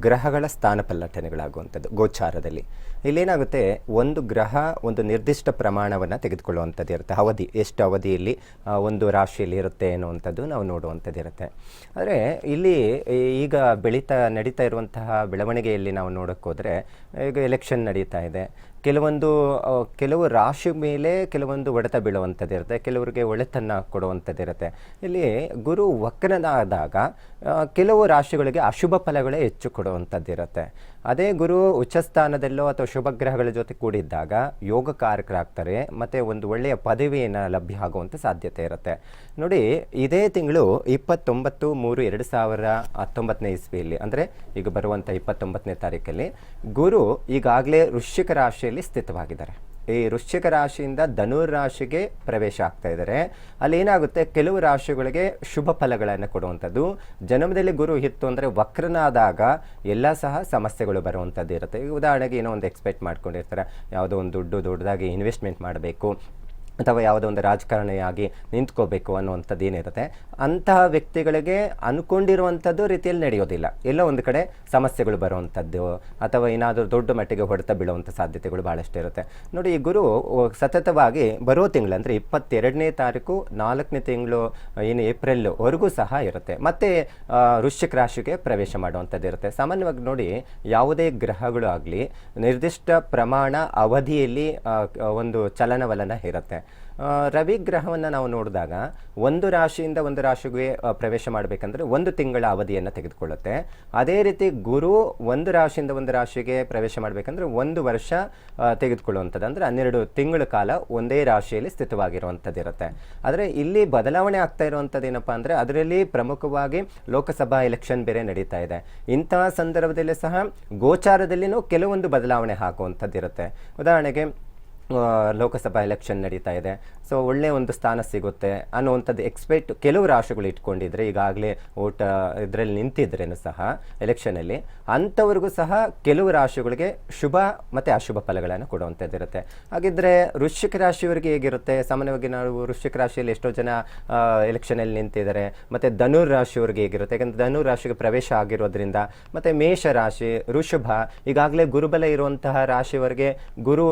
ಗ್ರಹಗಳ ಸ್ಥಾನ ಪಲ್ಲಟನೆಗಳಾಗುವಂಥದ್ದು ಗೋಚಾರದಲ್ಲಿ. ಇಲ್ಲೇನಾಗುತ್ತೆ, ಒಂದು ಗ್ರಹ ಒಂದು ನಿರ್ದಿಷ್ಟ ಪ್ರಮಾಣವನ್ನು ತೆಗೆದುಕೊಳ್ಳುವಂಥದ್ದು ಇರುತ್ತೆ. ಅವಧಿ, ಎಷ್ಟು ಅವಧಿಯಲ್ಲಿ ಒಂದು ರಾಶಿಯಲ್ಲಿ ಇರುತ್ತೆ ಅನ್ನುವಂಥದ್ದು ನಾವು ನೋಡುವಂಥದ್ದು ಇರುತ್ತೆ. ಆದರೆ, ಇಲ್ಲಿ ಈಗ ಬೆಳೀತಾ, ನಡೀತಾ ಇರುವಂತಹ ಬೆಳವಣಿಗೆಯಲ್ಲಿ ನಾವು ನೋಡೋಕ್ಕೋದ್ರೆ, ಈಗ ಎಲೆಕ್ಷನ್ ನಡೀತಾ ಇದೆ. ಕೆಲವೊಂದು ಕೆಲವು ರಾಶಿ ಮೇಲೆ ಕೆಲವೊಂದು ಹೊಡೆತ ಬೀಳುವಂಥದ್ದು ಇರುತ್ತೆ. ಕೆಲವರಿಗೆ ಒಳೆತನ್ನು ಕೊಡುವಂಥದ್ದು ಇರುತ್ತೆ. ಇಲ್ಲಿ ಗುರು ವಕ್ರನಾದಾಗ ಕೆಲವು ರಾಶಿಗಳಿಗೆ ಅಶುಭ ಫಲಗಳೇ ಹೆಚ್ಚು ಕೊಡುವಂಥದ್ದು ಇರುತ್ತೆ. ಅದೇ ಗುರು ಉಚ್ಚಸ್ಥಾನದಲ್ಲೋ ಅಥವಾ ಶುಭ ಗ್ರಹಗಳ ಜೊತೆ ಕೂಡಿದ್ದಾಗ ಯೋಗಕಾರಕರಾಗ್ತಾರೆ ಮತ್ತು ಒಂದು ಒಳ್ಳೆಯ ಪದವಿಯನ್ನು ಲಭ್ಯ ಆಗುವಂಥ ಸಾಧ್ಯತೆ ಇರುತ್ತೆ. ನೋಡಿ, ಇದೇ ತಿಂಗಳು ಇಪ್ಪತ್ತೊಂಬತ್ತು ಮೂರು ಎರಡು ಸಾವಿರ ಹತ್ತೊಂಬತ್ತನೇ ಇಸ್ವಿಯಲ್ಲಿ, ಅಂದರೆ ಈಗ ಬರುವಂಥ ಇಪ್ಪತ್ತೊಂಬತ್ತನೇ ತಾರೀಕಲ್ಲಿ, ಗುರು ಈಗಾಗಲೇ ವೃಶ್ಚಿಕ ರಾಶಿಯಲ್ಲಿ ಸ್ಥಿತವಾಗಿದ್ದಾರೆ. ಈ ವೃಶ್ಚಿಕ ರಾಶಿಯಿಂದ ಧನುರ್ ರಾಶಿಗೆ ಪ್ರವೇಶ ಆಗ್ತಾ ಇದ್ದಾರೆ. ಅಲ್ಲಿ ಏನಾಗುತ್ತೆ? ಕೆಲವು ರಾಶಿಗಳಿಗೆ ಶುಭ ಫಲಗಳನ್ನು ಕೊಡುವಂಥದ್ದು. ಜನ್ಮದಲ್ಲಿ ಗುರು ಇತ್ತು ಅಂದರೆ ವಕ್ರನಾದಾಗ ಎಲ್ಲ ಸಹ ಸಮಸ್ಯೆಗಳು ಬರುವಂಥದ್ದು ಇರುತ್ತೆ ಉದಾಹರಣೆಗೆ ಏನೋ ಒಂದು ಎಕ್ಸ್ಪೆಕ್ಟ್ ಮಾಡ್ಕೊಂಡಿರ್ತಾರೆ. ಯಾವುದೋ ಒಂದು ದುಡ್ಡು ದೊಡ್ಡದಾಗಿ ಇನ್ವೆಸ್ಟ್ಮೆಂಟ್ ಮಾಡಬೇಕು. ಅಥವಾ ಯಾವುದೋ ಒಂದು ರಾಜಕಾರಣಿಯಾಗಿ ನಿಂತ್ಕೋಬೇಕು ಅನ್ನುವಂಥದ್ದು ಏನಿರುತ್ತೆ, ಅಂತಹ ವ್ಯಕ್ತಿಗಳಿಗೆ ಅನ್ಕೊಂಡಿರುವಂಥದ್ದು ರೀತಿಯಲ್ಲಿ ನಡೆಯೋದಿಲ್ಲ. ಎಲ್ಲೋ ಒಂದು ಕಡೆ ಸಮಸ್ಯೆಗಳು ಬರುವಂಥದ್ದು, ಅಥವಾ ಏನಾದರೂ ದೊಡ್ಡ ಮಟ್ಟಿಗೆ ಹೊಡೆತ ಬೀಳುವಂಥ ಸಾಧ್ಯತೆಗಳು ಭಾಳಷ್ಟು ಇರುತ್ತೆ. ನೋಡಿ, ಈ ಗುರು ಸತತವಾಗಿ ಬರೋ ತಿಂಗಳು ಅಂದರೆ ಇಪ್ಪತ್ತೆರಡನೇ ತಾರೀಕು, ನಾಲ್ಕನೇ ತಿಂಗಳು, ಏನು ಏಪ್ರಿಲ್ವರೆಗೂ ಸಹ ಇರುತ್ತೆ. ಮತ್ತು ವೃಶ್ಚಿಕ ರಾಶಿಗೆ ಪ್ರವೇಶ ಮಾಡುವಂಥದ್ದು ಇರುತ್ತೆ. ಸಾಮಾನ್ಯವಾಗಿ ನೋಡಿ, ಯಾವುದೇ ಗ್ರಹಗಳು ಆಗಲಿ, ನಿರ್ದಿಷ್ಟ ಪ್ರಮಾಣ ಅವಧಿಯಲ್ಲಿ ಒಂದು ಚಲನವಲನ ಇರುತ್ತೆ. ರವಿ ಗ್ರಹವನ್ನು ನಾವು ನೋಡಿದಾಗ ಒಂದು ರಾಶಿಯಿಂದ ಒಂದು ರಾಶಿಗೆ ಪ್ರವೇಶ ಮಾಡಬೇಕಂದ್ರೆ ಒಂದು ತಿಂಗಳ ಅವಧಿಯನ್ನು ತೆಗೆದುಕೊಳ್ಳುತ್ತೆ. ಅದೇ ರೀತಿ ಗುರು ಒಂದು ರಾಶಿಯಿಂದ ಒಂದು ರಾಶಿಗೆ ಪ್ರವೇಶ ಮಾಡಬೇಕಂದ್ರೆ ಒಂದು ವರ್ಷ ತೆಗೆದುಕೊಳ್ಳುವಂಥದ್ದು. ಅಂದರೆ ಹನ್ನೆರಡು ತಿಂಗಳ ಕಾಲ ಒಂದೇ ರಾಶಿಯಲ್ಲಿ ಸ್ಥಿತವಾಗಿರುವಂಥದ್ದು ಇರುತ್ತೆ ಆದರೆ ಇಲ್ಲಿ ಬದಲಾವಣೆ ಆಗ್ತಾ ಇರುವಂಥದ್ದು ಏನಪ್ಪ ಅಂದರೆ ಅದರಲ್ಲಿ ಪ್ರಮುಖವಾಗಿ ಲೋಕಸಭಾ ಎಲೆಕ್ಷನ್ ಬೇರೆ ನಡೀತಾ ಇದೆ. ಇಂತಹ ಸಂದರ್ಭದಲ್ಲಿ ಸಹ ಗೋಚಾರದಲ್ಲಿನೂ ಕೆಲವೊಂದು ಬದಲಾವಣೆ ಹಾಕುವಂಥದ್ದು ಇರುತ್ತೆ ಉದಾಹರಣೆಗೆ ಲೋಕಸಭಾ ಎಲೆಕ್ಷನ್ ನಡೀತಾ ಇದೆ. ಸೊ ಒಳ್ಳೆಯ ಒಂದು ಸ್ಥಾನ ಸಿಗುತ್ತೆ ಅನ್ನುವಂಥದ್ದು ಎಕ್ಸ್ಪೆಕ್ಟ್ ಕೆಲವು ರಾಶಿಗಳು ಇಟ್ಕೊಂಡಿದ್ರೆ, ಈಗಾಗಲೇ ಓಟ ಇದರಲ್ಲಿ ನಿಂತಿದ್ರೇನು ಸಹ ಎಲೆಕ್ಷನಲ್ಲಿ ಅಂಥವ್ರಿಗೂ ಸಹ ಕೆಲವು ರಾಶಿಗಳಿಗೆ ಶುಭ ಮತ್ತು ಅಶುಭ ಫಲಗಳನ್ನು ಕೊಡುವಂಥದ್ದಿರುತ್ತೆ ಹಾಗಿದ್ರೆ ವೃಶ್ಚಿಕ ರಾಶಿಯವರಿಗೆ ಹೇಗಿರುತ್ತೆ? ಸಾಮಾನ್ಯವಾಗಿ ನಾವು ವೃಶ್ಚಿಕ ರಾಶಿಯಲ್ಲಿ ಎಷ್ಟೋ ಜನ ಎಲೆಕ್ಷನಲ್ಲಿ ನಿಂತಿದ್ದಾರೆ. ಮತ್ತು ಧನುರ್ ರಾಶಿಯವರಿಗೆ ಹೇಗಿರುತ್ತೆ? ಯಾಕಂದರೆ ಧನುರ್ ರಾಶಿಗೆ ಪ್ರವೇಶ ಆಗಿರೋದ್ರಿಂದ, ಮತ್ತು ಮೇಷ ರಾಶಿ, ಋಷಭ, ಈಗಾಗಲೇ ಗುರುಬಲ ಇರುವಂತಹ ರಾಶಿಯವರಿಗೆ ಗುರು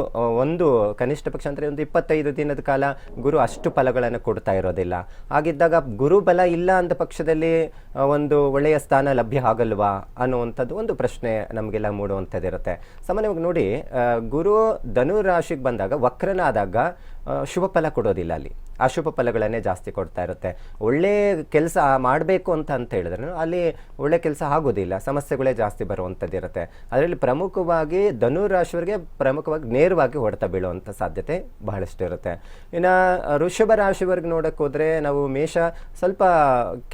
ಒಂದು ಕನಿಷ್ಠ ಪಕ್ಷ ಅಂದರೆ ಒಂದು ಇಪ್ಪತ್ತೈದು ದಿನದ ಕಾಲ ಗುರು ಅಷ್ಟು ಫಲಗಳನ್ನು ಕೊಡ್ತಾ ಇರೋದಿಲ್ಲ. ಹಾಗಿದ್ದಾಗ ಗುರುಬಲ ಇಲ್ಲ ಅಂದ ಪಕ್ಷದಲ್ಲಿ ಒಂದು ಒಳ್ಳೆಯ ಸ್ಥಾನ ಲಭ್ಯ ಆಗಲ್ವಾ ಅನ್ನುವಂಥದ್ದು ಒಂದು ಪ್ರಶ್ನೆ ನಮಗೆಲ್ಲ ಮೂಡುವಂಥದ್ದಿರುತ್ತೆ. ಸಾಮಾನ್ಯವಾಗಿ ನೋಡಿ ಗುರು ಧನು ರಾಶಿಗೆ ಬಂದಾಗ ವಕ್ರನಾದಾಗ ಶುಭ ಫಲ ಕೊಡೋದಿಲ್ಲ ಅಲ್ಲಿ. ಅಶುಭ ಫಲಗಳನ್ನೇ ಜಾಸ್ತಿ ಕೊಡ್ತಾ ಇರುತ್ತೆ. ಒಳ್ಳೆ ಕೆಲಸ ಮಾಡಬೇಕು ಅಂತ ಅಂತ ಹೇಳಿದ್ರೆ ಅಲ್ಲಿ ಒಳ್ಳೆ ಕೆಲಸ ಆಗೋದಿಲ್ಲ. ಸಮಸ್ಯೆಗಳೇ ಜಾಸ್ತಿ ಬರುವಂಥದ್ದು ಇರುತ್ತೆ. ಅದರಲ್ಲಿ ಪ್ರಮುಖವಾಗಿ ಧನು ರಾಶಿವರಿಗೆ ಪ್ರಮುಖವಾಗಿ ನೇರವಾಗಿ ಹೊಡೆತ ಬೀಳುವಂಥ ಸಾಧ್ಯತೆ ಬಹಳಷ್ಟು ಇರುತ್ತೆ. ಇನ್ನು ಋಷಭ ರಾಶಿವರೆಗೆ ನೋಡಕ್ಕೆ ಹೋದರೆ ನಾವು ಮೇಷ ಸ್ವಲ್ಪ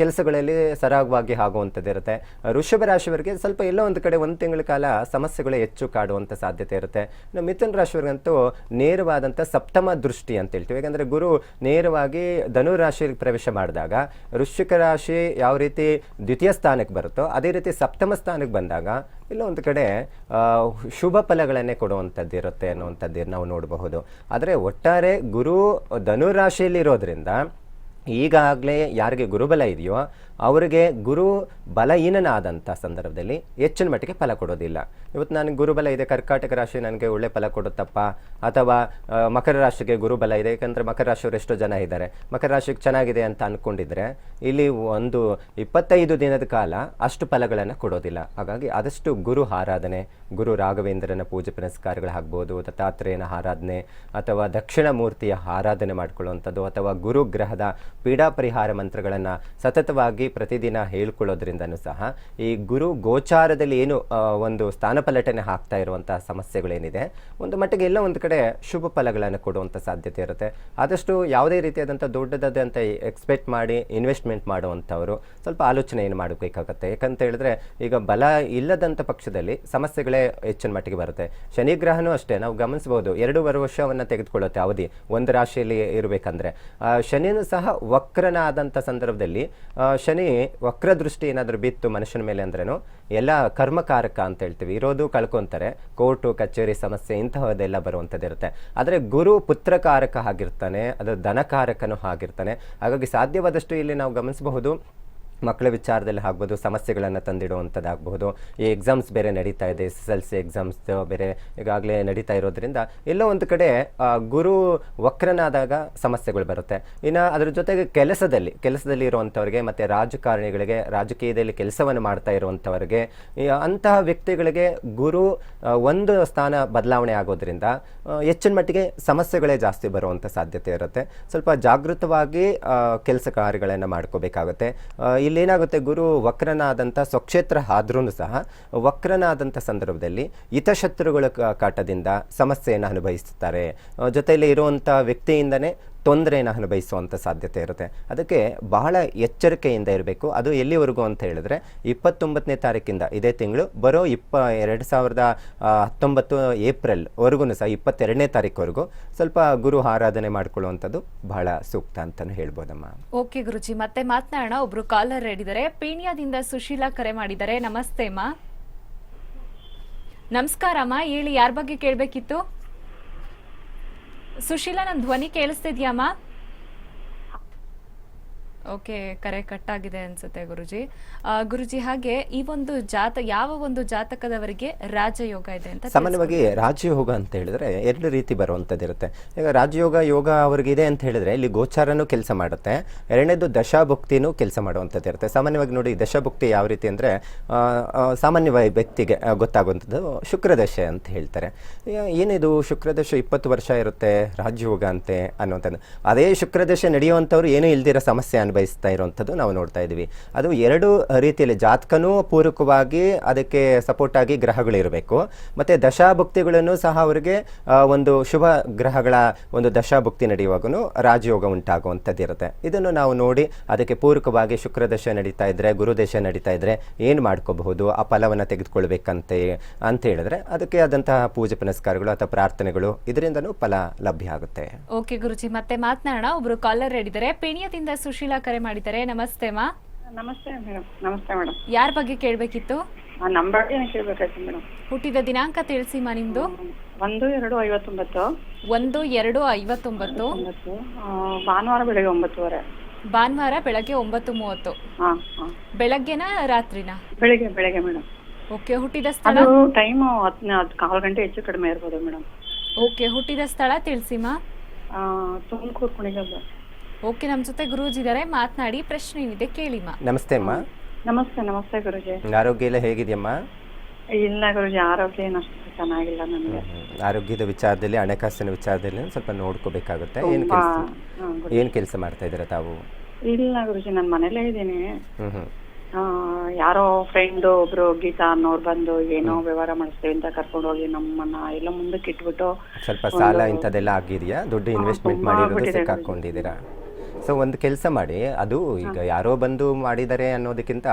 ಕೆಲಸಗಳಲ್ಲಿ ಸರಾಗವಾಗಿ ಆಗುವಂಥದ್ದು ಇರುತ್ತೆ. ಋಷಭ ರಾಶಿಯವರಿಗೆ ಸ್ವಲ್ಪ ಎಲ್ಲೋ ಒಂದು ಕಡೆ ಒಂದು ತಿಂಗಳ ಕಾಲ ಸಮಸ್ಯೆಗಳು ಹೆಚ್ಚು ಕಾಡುವಂಥ ಸಾಧ್ಯತೆ ಇರುತ್ತೆ. ಇನ್ನು ಮಿಥುನ ರಾಶಿಯವರಿಗಂತೂ ನೇರವಾದಂಥ ಸಪ್ತಮ ದೃಷ್ಟಿ ಅಂತ ಹೇಳ್ತೀವಿ. ಯಾಕಂದರೆ ಗುರು ನೇರವಾಗಿ ಧನು ರಾಶಿಗೆ ಪ್ರವೇಶ ಮಾಡಿದಾಗ ವೃಶ್ಚಿಕ ರಾಶಿ ಯಾವ ರೀತಿ ದ್ವಿತೀಯ ಸ್ಥಾನಕ್ಕೆ ಬರುತ್ತೋ ಅದೇ ರೀತಿ ಸಪ್ತಮ ಸ್ಥಾನಕ್ಕೆ ಬಂದಾಗ ಇಲ್ಲ ಒಂದು ಕಡೆ ಶುಭ ಫಲಗಳನ್ನೇ ಕೊಡುವಂಥದ್ದು ಇರುತ್ತೆ ಅನ್ನುವಂಥದ್ದು ನಾವು ನೋಡಬಹುದು. ಆದರೆ ಒಟ್ಟಾರೆ ಗುರು ಧನು ರಾಶಿಯಲ್ಲಿರೋದ್ರಿಂದ ಈಗಾಗಲೇ ಯಾರಿಗೆ ಗುರುಬಲ ಇದೆಯೋ ಅವರಿಗೆ ಗುರು ಬಲಹೀನನಾದಂಥ ಸಂದರ್ಭದಲ್ಲಿ ಹೆಚ್ಚಿನ ಮಟ್ಟಿಗೆ ಫಲ ಕೊಡೋದಿಲ್ಲ. ಇವತ್ತು ನನಗೆ ಗುರುಬಲ ಇದೆ, ಕರ್ಕಾಟಕ ರಾಶಿ ನನಗೆ ಒಳ್ಳೆ ಫಲ ಕೊಡುತ್ತಪ್ಪ, ಅಥವಾ ಮಕರ ರಾಶಿಗೆ ಗುರುಬಲ ಇದೆ, ಯಾಕಂದರೆ ಮಕರ ರಾಶಿಯವರು ಎಷ್ಟೋ ಜನ ಇದ್ದಾರೆ. ಮಕರ ರಾಶಿಗೆ ಚೆನ್ನಾಗಿದೆ ಅಂತ ಅಂದ್ಕೊಂಡಿದ್ರೆ ಇಲ್ಲಿ ಒಂದು ಇಪ್ಪತ್ತೈದು ದಿನದ ಕಾಲ ಅಷ್ಟು ಫಲಗಳನ್ನು ಕೊಡೋದಿಲ್ಲ. ಹಾಗಾಗಿ ಆದಷ್ಟು ಗುರು ಆರಾಧನೆ, ಗುರು ರಾಘವೇಂದ್ರನ ಪೂಜೆ ಪುನಸ್ಕಾರಗಳಾಗ್ಬೋದು ದತ್ತಾತ್ರೇಯನ ಆರಾಧನೆ, ಅಥವಾ ದಕ್ಷಿಣ ಮೂರ್ತಿಯ ಆರಾಧನೆ ಮಾಡ್ಕೊಳ್ಳುವಂಥದ್ದು, ಅಥವಾ ಗುರು ಗ್ರಹದ ಪೀಡಾ ಪರಿಹಾರ ಮಂತ್ರಗಳನ್ನು ಸತತವಾಗಿ ಪ್ರತಿದಿನ ಹೇಳ್ಕೊಳ್ಳೋದ್ರಿಂದನೂ ಸಹ ಈ ಗುರು ಗೋಚಾರದಲ್ಲಿ ಏನು ಒಂದು ಸ್ಥಾನಪಲ್ಲಟನೆ ಹಾಕ್ತಾ ಇರುವಂತಹ ಸಮಸ್ಯೆಗಳೇನಿದೆ ಒಂದು ಮಟ್ಟಿಗೆ ಎಲ್ಲ ಒಂದು ಕಡೆ ಶುಭ ಫಲಗಳನ್ನು ಕೊಡುವಂತ ಸಾಧ್ಯತೆ ಇರುತ್ತೆ. ಆದಷ್ಟು ಯಾವುದೇ ರೀತಿಯಾದಂಥ ದೊಡ್ಡದಾದಂಥ ಎಕ್ಸ್ಪೆಕ್ಟ್ ಮಾಡಿ ಇನ್ವೆಸ್ಟ್ಮೆಂಟ್ ಮಾಡುವಂಥವರು ಸ್ವಲ್ಪ ಆಲೋಚನೆಯನ್ನು ಮಾಡಬೇಕಾಗತ್ತೆ. ಯಾಕಂತ ಹೇಳಿದ್ರೆ ಈಗ ಬಲ ಇಲ್ಲದಂಥ ಪಕ್ಷದಲ್ಲಿ ಸಮಸ್ಯೆಗಳೇ ಹೆಚ್ಚಿನ ಮಟ್ಟಿಗೆ ಬರುತ್ತೆ. ಶನಿ ಗ್ರಹನೂ ಅಷ್ಟೇ ನಾವು ಗಮನಿಸಬಹುದು ಎರಡೂವರೆ ವರ್ಷವನ್ನು ತೆಗೆದುಕೊಳ್ಳುತ್ತೆ ಅವಧಿ ಒಂದು ರಾಶಿಯಲ್ಲಿ ಇರಬೇಕಂದ್ರೆ. ಶನಿನೂ ಸಹ ವಕ್ರನಾದಂಥ ಸಂದರ್ಭದಲ್ಲಿ ಆ, ಶನಿ ವಕ್ರ ದೃಷ್ಟಿ ಏನಾದರೂ ಬಿತ್ತು ಮನುಷ್ಯನ ಮೇಲೆ ಅಂದ್ರೇನು? ಎಲ್ಲ ಕರ್ಮಕಾರಕ ಅಂತ ಹೇಳ್ತೀವಿ. ಇರೋದು ಕಳ್ಕೊಂತಾರೆ. ಕೋರ್ಟು, ಕಚೇರಿ ಸಮಸ್ಯೆ ಇಂತಹದೆಲ್ಲ ಬರುವಂಥದ್ದು ಇರುತ್ತೆ. ಆದರೆ ಗುರು ಪುತ್ರಕಾರಕ ಆಗಿರ್ತಾನೆ, ಅದು ಧನಕಾರಕನೂ ಆಗಿರ್ತಾನೆ. ಹಾಗಾಗಿ ಸಾಧ್ಯವಾದಷ್ಟು ಇಲ್ಲಿ ನಾವು ಗಮನಿಸಬಹುದು. ಮಕ್ಕಳ ವಿಚಾರದಲ್ಲಿ ಆಗ್ಬೋದು, ಸಮಸ್ಯೆಗಳನ್ನು ತಂದಿಡುವಂಥದ್ದಾಗ್ಬೋದು. ಈ ಎಕ್ಸಾಮ್ಸ್ ಬೇರೆ ನಡೀತಾ ಇದೆ S S L C exams ಬೇರೆ ಈಗಾಗಲೇ ನಡೀತಾ ಇರೋದ್ರಿಂದ ಎಲ್ಲೋ ಒಂದು ಕಡೆ ಗುರು ವಕ್ರನಾದಾಗ ಸಮಸ್ಯೆಗಳು ಬರುತ್ತೆ. ಇನ್ನು ಅದ್ರ ಜೊತೆಗೆ ಕೆಲಸದಲ್ಲಿ ಕೆಲಸದಲ್ಲಿ ಇರುವಂಥವ್ರಿಗೆ ಮತ್ತು ರಾಜಕಾರಣಿಗಳಿಗೆ, ರಾಜಕೀಯದಲ್ಲಿ ಕೆಲಸವನ್ನು ಮಾಡ್ತಾ ಇರುವಂಥವ್ರಿಗೆ ಅಂತಹ ವ್ಯಕ್ತಿಗಳಿಗೆ ಗುರು ಒಂದು ಸ್ಥಾನ ಬದಲಾವಣೆ ಆಗೋದ್ರಿಂದ ಹೆಚ್ಚಿನ ಮಟ್ಟಿಗೆ ಸಮಸ್ಯೆಗಳೇ ಜಾಸ್ತಿ ಬರುವಂಥ ಸಾಧ್ಯತೆ ಇರುತ್ತೆ. ಸ್ವಲ್ಪ ಜಾಗೃತವಾಗಿ ಕೆಲಸ ಕಾರ್ಯಗಳನ್ನು ಮಾಡ್ಕೋಬೇಕಾಗುತ್ತೆ. ಇಲ್ಲೇನಾಗುತ್ತೆ ಗುರು? ವಕ್ರನಾದಂಥ ಸ್ವಕ್ಷೇತ್ರ ಆದ್ರೂ ಸಹ ವಕ್ರನಾದಂಥ ಸಂದರ್ಭದಲ್ಲಿ ಹಿತಶತ್ರುಗಳ ಕಾಟದಿಂದ ಸಮಸ್ಯೆಯನ್ನು ಅನುಭವಿಸುತ್ತಾರೆ ಜೊತೆಯಲ್ಲಿ ಇರುವಂಥ ವ್ಯಕ್ತಿಯಿಂದನೇ ತೊಂದರೆಯನ್ನು ಅನುಭವಿಸುವಂಥ ಸಾಧ್ಯತೆ ಇರುತ್ತೆ. ಅದಕ್ಕೆ ಬಹಳ ಎಚ್ಚರಿಕೆಯಿಂದ ಇರಬೇಕು. ಅದು ಎಲ್ಲಿವರೆಗೂ ಅಂತ ಹೇಳಿದ್ರೆ, ಇಪ್ಪತ್ತೊಂಬತ್ತನೇ ತಾರೀಕಿಂದ ಇದೇ ತಿಂಗಳು ಬರೋ ಇಪ್ಪ, ಎರಡು ಸಾವಿರದ ಹತ್ತೊಂಬತ್ತು ಏಪ್ರಿಲ್ವರೆಗೂ ಸಹ ಇಪ್ಪತ್ತೆರಡನೇ ತಾರೀಕುವರೆಗೂ ಸ್ವಲ್ಪ ಗುರು ಆರಾಧನೆ ಮಾಡ್ಕೊಳ್ಳುವಂಥದ್ದು ಬಹಳ ಸೂಕ್ತ ಅಂತಲೂ ಹೇಳ್ಬೋದಮ್ಮ. ಓಕೆ ಗುರುಜಿ, ಮತ್ತೆ ಮಾತನಾಡೋಣ. ಒಬ್ರು ಕಾಲರ್ ಹೇಳಿದ್ದಾರೆ. ಪೀಣ್ಯದಿಂದ ಸುಶೀಲಾ ಕರೆ ಮಾಡಿದ್ದಾರೆ. ನಮಸ್ತೆ ಅಮ್ಮ. ನಮಸ್ಕಾರ ಅಮ್ಮ ಹೇಳಿ ಯಾರ ಬಗ್ಗೆ ಕೇಳಬೇಕಿತ್ತು? ಸುಶೀಲಾ ನನ್ನ ಧ್ವನಿ ಕೇಳಿಸ್ತಿದ್ಯಾಮ್ಮ ಓಕೆ, ಕರೆ ಕಟ್ ಆಗಿದೆ ಅನ್ಸುತ್ತೆ ಗುರುಜಿ. ಗುರುಜಿ, ಹಾಗೆ ಈ ಒಂದು ಜಾತ, ಯಾವ ಒಂದು ಜಾತಕದವರಿಗೆ ರಾಜಯೋಗ ಇದೆ ಅಂತ ಸಾಮಾನ್ಯವಾಗಿ ರಾಜಯೋಗ ಅಂತ ಹೇಳಿದ್ರೆ ಎರಡು ರೀತಿ ಬರುವಂಥದ್ದು ಇರುತ್ತೆ. ಈಗ ರಾಜಯೋಗ, ಯೋಗ ಅವ್ರಿಗಿದೆ ಅಂತ ಹೇಳಿದ್ರೆ ಇಲ್ಲಿ ಗೋಚಾರನೂ ಕೆಲಸ ಮಾಡುತ್ತೆ. ಎರಡನೇದು ದಶಾಭುಕ್ತಿನೂ ಕೆಲಸ ಇರುತ್ತೆ. ಸಾಮಾನ್ಯವಾಗಿ ನೋಡಿ ದಶಾಭುಕ್ತಿ ಯಾವ ರೀತಿ ಅಂದರೆ ಸಾಮಾನ್ಯವಾಗಿ ವ್ಯಕ್ತಿಗೆ ಗೊತ್ತಾಗುವಂಥದ್ದು ಶುಕ್ರದಶೆ ಅಂತ ಹೇಳ್ತಾರೆ. ಏನಿದು ಶುಕ್ರದಶೆ ಇಪ್ಪತ್ತು ವರ್ಷ ಇರುತ್ತೆ ರಾಜಯೋಗ ಅಂತೆ ಅನ್ನುವಂಥದ್ದು. ಅದೇ ಶುಕ್ರದಶೆ ನಡೆಯುವಂಥವ್ರು ಏನೂ ಇಲ್ದಿರೋ ಸಮಸ್ಯೆ ಅನುಭವಿಸ್ತಾ ಇರುವಂಥದ್ದು ನಾವು ನೋಡ್ತಾ ಇದ್ದೀವಿ. ಅದು ಎರಡು ರೀತಿಯಲ್ಲಿ ಜಾತಕನೂ ಪೂರಕವಾಗಿ ಅದಕ್ಕೆ ಸಪೋರ್ಟ್ ಆಗಿ ಗ್ರಹಗಳಿರಬೇಕು ಮತ್ತು ದಶಾಭುಕ್ತಿಗಳನ್ನು ಸಹ ಅವರಿಗೆ ಒಂದು ಶುಭ ಗ್ರಹಗಳ ಒಂದು ದಶಾಭುಕ್ತಿ ನಡೆಯುವಾಗೂ ರಾಜಯೋಗ ಉಂಟಾಗುವಂಥದ್ದು ಇರುತ್ತೆ ಇದನ್ನು ನಾವು ನೋಡಿ ಅದಕ್ಕೆ ಪೂರಕವಾಗಿ ಶುಕ್ರದಶ ನಡೀತಾ ಇದ್ರೆ ಗುರುದಶ ನಡೀತಾ ಇದ್ರೆ ಏನು ಮಾಡ್ಕೋಬಹುದು, ಆ ಫಲವನ್ನು ತೆಗೆದುಕೊಳ್ಬೇಕಂತೆ ಅಂತ ಹೇಳಿದ್ರೆ ಅದಕ್ಕೆ ಆದಂತಹ ಪೂಜೆ ಪುನಸ್ಕಾರಗಳು ಅಥವಾ ಪ್ರಾರ್ಥನೆಗಳು ಇದರಿಂದನೂ ಫಲ ಲಭ್ಯ ಆಗುತ್ತೆ. ಓಕೆ ಗುರುಜಿ, ಮತ್ತೆ ಮಾತನಾಡೋಣ. ಒಬ್ರು ಕಾಲರ್ ಹೇಳಿದರೆ ಪೀಣ್ಯದಿಂದ ಸುಶೀಲಾ ಕರೆ ಮಾಡಿದ್ದಾರೆ. ನಮಸ್ತೆ ಮಾ. ನಮಸ್ತೆ ಮೇಡಮ್ ನಮಸ್ತೆ ಮೇಡಮ್ ಯಾರ ಬಗ್ಗೆ ಕೇಳಬೇಕಿತ್ತು? ಏನು ಕೇಳಬೇಕಾಯ್ತು ಮೇಡಮ್ ಹುಟ್ಟಿದ ದಿನಾಂಕ ತಿಳಿಸಿಮ್ಮ ನಿಮ್ದು? ಒಂದು ಎರಡು ಐವತ್ತೊಂಬತ್ತು. ಒಂದು ಎರಡು ಐವತ್ತೊಂಬತ್ತು. ಒಂಬತ್ತು ಆ, ಭಾನುವಾರ ಬೆಳಗ್ಗೆ ಒಂಬತ್ತುವರೆ. ಭಾನುವಾರ ಬೆಳಗ್ಗೆ ಒಂಬತ್ತು ಮೂವತ್ತು. ಹಾ ಹಾ. ಬೆಳಗ್ಗೆನ ರಾತ್ರಿನ? ಬೆಳಿಗ್ಗೆ ಬೆಳಗ್ಗೆ ಮೇಡಮ್ ಓಕೆ ಹುಟ್ಟಿದ ಸ್ಥಳ? ಅದು ಟೈಮ್ ಹತ್ತು ಹತ್ತು ಕಾಲು ಗಂಟೆ ಹೆಚ್ಚು ಕಡಿಮೆ ಇರ್ಬೋದು ಮೇಡಮ್ ಓಕೆ ಹುಟ್ಟಿದ ಸ್ಥಳ ತಿಳಿಸಿಮ್ಮ ತುಮಕೂರು ಕುಣಿಗಲ್ಲು. ಓಕೆ ನಮ್ಮ ಜೊತೆ ಗುರುಜಿ ಇದ್ದಾರೆ ಮಾತನಾಡಿ ಪ್ರಶ್ನೆ ಏನಿದೆ ಕೇಳಿಮ್ಮ ನಮಸ್ತೆ ಅಮ್ಮ. ನಮಸ್ತೆ ನಮಸ್ತೆ ಗುರುಜಿ. ಆರೋಗ್ಯ ಎಲ್ಲ ಹೇಗಿದೆಯಮ್ಮ? ಇಲ್ಲ ಗುರುಜಿ ಆರೋಗ್ಯ ಏನು ಅಷ್ಟು ಚೆನ್ನಾಗಿಲ್ಲ ನನಗೆ. ಆರೋಗ್ಯದ ವಿಚಾರದಲ್ಲಿ ಹಣಕಾಸಿನ ವಿಚಾರದಲ್ಲಿ ಸ್ವಲ್ಪ ನೋಡ್ಕೋಬೇಕಾಗುತ್ತೆ. ಏನು ಕೆಲಸ? ಏನು ಕೆಲಸ ಮಾಡ್ತಾ ಇದ್ದೀರಾ ತಾವು? ಇಲ್ಲ ಗುರುಜಿ ನಾನು ಮನೇಲೇ ಇದ್ದೀನಿ. ಯಾರೋ ಫ್ರೆಂಡ್ ಒಬ್ರು ಗೀತಾ ಅನ್ನೋರು ಬಂದು ಏನೋ ವ್ಯವಹಾರ ಮಾಡಿಸ್ತೀವಿ ಅಂತ ಕರ್ಕೊಂಡು ಹೋಗಿ ನಮ್ಮನ್ನ ಎಲ್ಲ ಮುಂದಕ್ಕೆ ಇಟ್ಬಿಟ್ಟು ಸ್ವಲ್ಪ ಸಾಲ ಇಂಥದ್ದೆಲ್ಲ ಆಗಿದೆಯಾ? ದುಡ್ಡು ಇನ್ವೆಸ್ಟ್ಮೆಂಟ್ ಮಾಡಿರೋದು ಸಿಕ್ಕಾಕೊಂಡಿದ್ದೀರಾ ಸೊ ಒಂದು ಕೆಲಸ ಮಾಡಿ ಅದು ಈಗ ಯಾರೋ ಬಂದು ಮಾಡಿದ್ದಾರೆ ಅನ್ನೋದಕ್ಕಿಂತ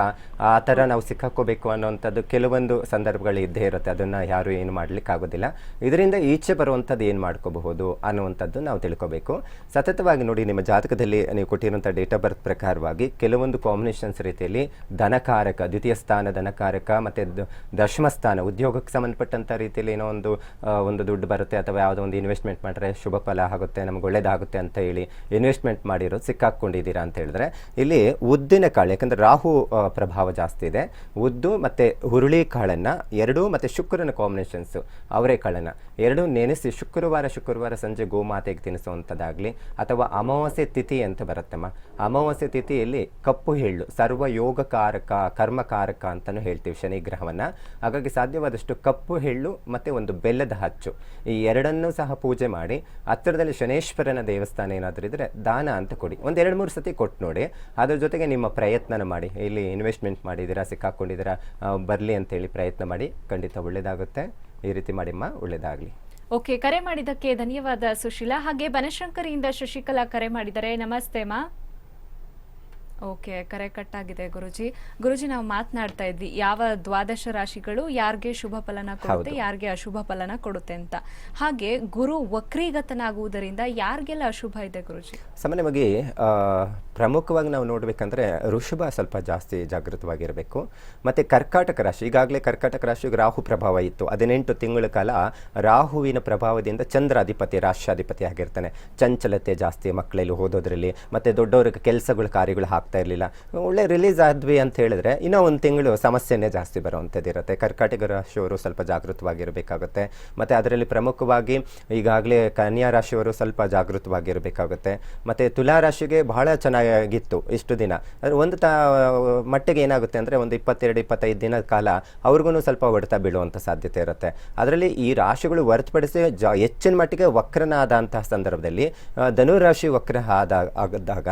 ಆ ಥರ ನಾವು ಸಿಕ್ಕಾಕೋಬೇಕು ಅನ್ನೋವಂಥದ್ದು ಕೆಲವೊಂದು ಸಂದರ್ಭಗಳು ಇದ್ದೇ ಇರುತ್ತೆ. ಅದನ್ನು ಯಾರು ಏನು ಮಾಡ್ಲಿಕ್ಕೆ ಆಗೋದಿಲ್ಲ ಇದರಿಂದ ಈಚೆ ಬರುವಂಥದ್ದು ಏನು ಮಾಡ್ಕೋಬಹುದು ಅನ್ನುವಂಥದ್ದು ನಾವು ತಿಳ್ಕೊಬೇಕು. ಸತತವಾಗಿ ನೋಡಿ ನಿಮ್ಮ ಜಾತಕದಲ್ಲಿ ನೀವು ಕೊಟ್ಟಿರುವಂಥ ಡೇಟ್ ಆಫ್ ಬರ್ತ್ ಪ್ರಕಾರವಾಗಿ ಕೆಲವೊಂದು ಕಾಂಬಿನೇಷನ್ಸ್ ರೀತಿಯಲ್ಲಿ ಧನಕಾರಕ ದ್ವಿತೀಯ ಸ್ಥಾನ ಧನಕಾರಕ ಮತ್ತು ದಶಮ ಸ್ಥಾನ ಉದ್ಯೋಗಕ್ಕೆ ಸಂಬಂಧಪಟ್ಟಂಥ ರೀತಿಯಲ್ಲಿ ಏನೋ ಒಂದು ಒಂದು ದುಡ್ಡು ಬರುತ್ತೆ ಅಥವಾ ಯಾವುದೋ ಒಂದು ಇನ್ವೆಸ್ಟ್ಮೆಂಟ್ ಮಾಡಿದ್ರೆ ಶುಭ ಫಲ ಆಗುತ್ತೆ ನಮ್ಗೆ ಒಳ್ಳೇದಾಗುತ್ತೆ ಅಂತ ಹೇಳಿ ಇನ್ವೆಸ್ಟ್ಮೆಂಟ್ ಮಾಡಿರೋದು ಸಿಕ್ಕಾಕೊಂಡಿದ್ದೀರಾ ಅಂತ ಹೇಳಿದ್ರೆ, ಇಲ್ಲಿ ಉದ್ದಿನ ಕಾಳು, ಯಾಕಂದ್ರೆ ರಾಹು ಪ್ರಭಾವ ಜಾಸ್ತಿ ಇದೆ. ಉದ್ದು ಮತ್ತು ಹುರುಳಿ ಕಾಳನ್ನು, ಎರಡೂ ಮತ್ತು ಶುಕ್ರನ ಕಾಂಬಿನೇಷನ್ಸು ಅವರೆಕಾಳನ್ನು ಎರಡೂ ನೆನೆಸಿ ಶುಕ್ರವಾರ ಶುಕ್ರವಾರ ಸಂಜೆ ಗೋಮಾತೆಗೆ ತಿನ್ನಿಸುವಂಥದ್ದಾಗಲಿ, ಅಥವಾ ಅಮಾವಾಸ್ಯೆ ತಿಥಿ ಅಂತ ಬರುತ್ತಮ್ಮ. ಅಮಾವಾಸ್ಯೆ ತಿಥಿಯಲ್ಲಿ ಕಪ್ಪು ಎಳ್ಳು, ಸರ್ವ ಯೋಗಕಾರಕ, ಕರ್ಮಕಾರಕ ಅಂತಲೂ ಹೇಳ್ತೀವಿ ಶನಿ ಗ್ರಹವನ್ನು. ಹಾಗಾಗಿ ಸಾಧ್ಯವಾದಷ್ಟು ಕಪ್ಪು ಎಳ್ಳು ಮತ್ತು ಒಂದು ಬೆಲ್ಲದ ಹಚ್ಚು. ಈ ಎರಡನ್ನೂ ಸಹ ಪೂಜೆ ಮಾಡಿ ಹತ್ತಿರದಲ್ಲಿ ಶನೇಶ್ವರನ ದೇವಸ್ಥಾನ ಏನಾದರೂ ಇದ್ದರೆ ದಾನ ಅಂತ ಕೊಡಿ. ಒಂದು ಎರಡು ಮೂರು ಸತಿ ಕೊಟ್ಟು ನೋಡಿ. ಅದ್ರ ಜೊತೆಗೆ ನಿಮ್ಮ ಪ್ರಯತ್ನನ ಮಾಡಿ. ಇಲ್ಲಿ ಇನ್ವೆಸ್ಟ್ಮೆಂಟ್ ಮಾಡಿದ್ದೀರಾ, ಸಿಕ್ಕಾಕೊಂಡಿದ್ದೀರಾ ಬರಲಿ ಅಂತೇಳಿ ಪ್ರಯತ್ನ ಮಾಡಿ. ಖಂಡಿತ ಒಳ್ಳೆಯದಾಗುತ್ತೆ ಈ ರೀತಿ ಮಾಡಿಮ್ಮ ಒಳ್ಳೆಯದಾಗಲಿ ಓಕೆ, ಕರೆ ಮಾಡಿದ್ದಕ್ಕೆ ಧನ್ಯವಾದ ಸುಶೀಲಾ. ಹಾಗೆ ಬನಶಂಕರಿಯಿಂದ ಶಶಿಕಲಾ ಕರೆ ಮಾಡಿದರೆ. ನಮಸ್ತೆ ಮಾ ಓಕೆ ಕರೆ ಆಗಿದೆ ಗುರುಜಿ. ಗುರುಜಿ ನಾವು ಮಾತನಾಡ್ತಾ ಇದ್ವಿ ಯಾವ ದ್ವಾದಶ ರಾಶಿಗಳು ಯಾರಿಗೆ ಶುಭ ಫಲನ ಕೊಡುತ್ತೆ ಯಾರಿಗೆ ಅಶುಭ ಫಲನ ಕೊಡುತ್ತೆ ಅಂತ. ಹಾಗೆ ಗುರು ವಕ್ರೀಗತನಾಗುವುದರಿಂದ ಯಾರಿಗೆಲ್ಲ ಅಶುಭ ಇದೆ ಗುರುಜಿ? ಸಾಮಾನ್ಯವಾಗಿ ಪ್ರಮುಖವಾಗಿ ನಾವು ನೋಡಬೇಕಂದ್ರೆ ಋಷಭ ಸ್ವಲ್ಪ ಜಾಸ್ತಿ ಜಾಗೃತವಾಗಿರಬೇಕು. ಮತ್ತೆ ಕರ್ಕಾಟಕ ರಾಶಿ ಈಗಾಗಲೇ ಕರ್ಕಾಟಕ ರಾಶಿಗೆ ರಾಹು ಪ್ರಭಾವ ಇತ್ತು. ಹದಿನೆಂಟು ತಿಂಗಳ ಕಾಲ ರಾಹುವಿನ ಪ್ರಭಾವದಿಂದ ಚಂದ್ರಾಧಿಪತಿ ರಾಷ್ಟ್ರಾಧಿಪತಿ ಆಗಿರ್ತಾನೆ. ಚಂಚಲತೆ ಜಾಸ್ತಿ ಮಕ್ಕಳಲ್ಲಿ ಓದೋದ್ರಲ್ಲಿ ಮತ್ತೆ ದೊಡ್ಡವ್ರಿಗೆ ಕೆಲಸಗಳು ಕಾರ್ಯಗಳು ಆಗ್ತಾ ಇರಲಿಲ್ಲ. ಒಳ್ಳೆ ರಿಲೀಸ್ ಆದ್ವಿ ಅಂತ ಹೇಳಿದ್ರೆ ಇನ್ನೂ ಒಂದು ತಿಂಗಳು ಸಮಸ್ಯೆನೇ ಜಾಸ್ತಿ ಬರುವಂಥದ್ದು ಇರುತ್ತೆ. ಕರ್ಕಾಟಕ ರಾಶಿಯವರು ಸ್ವಲ್ಪ ಜಾಗೃತವಾಗಿರಬೇಕಾಗುತ್ತೆ. ಮತ್ತು ಅದರಲ್ಲಿ ಪ್ರಮುಖವಾಗಿ ಈಗಾಗಲೇ ಕನ್ಯಾ ರಾಶಿಯವರು ಸ್ವಲ್ಪ ಜಾಗೃತವಾಗಿರಬೇಕಾಗುತ್ತೆ. ಮತ್ತು ತುಲಾ ರಾಶಿಗೆ ಬಹಳ ಚೆನ್ನಾಗಿತ್ತು ಇಷ್ಟು ದಿನ. ಅದು ಒಂದು ತ, ಮಟ್ಟಿಗೆ ಏನಾಗುತ್ತೆ ಅಂದರೆ ಒಂದು ಇಪ್ಪತ್ತೆರಡು, ಇಪ್ಪತ್ತೈದು ದಿನದ ಕಾಲ ಅವ್ರಿಗೂ ಸ್ವಲ್ಪ ಹೊಡೆತ ಬೀಳುವಂಥ ಸಾಧ್ಯತೆ ಇರುತ್ತೆ. ಅದರಲ್ಲಿ ಈ ರಾಶಿಗಳು ಹೊರತುಪಡಿಸಿ ಜ, ಹೆಚ್ಚಿನ ಮಟ್ಟಿಗೆ ವಕ್ರನಾದಂತಹ ಸಂದರ್ಭದಲ್ಲಿ ಧನುರಾಶಿ ವಕ್ರ ಆದ, ಆದಾಗ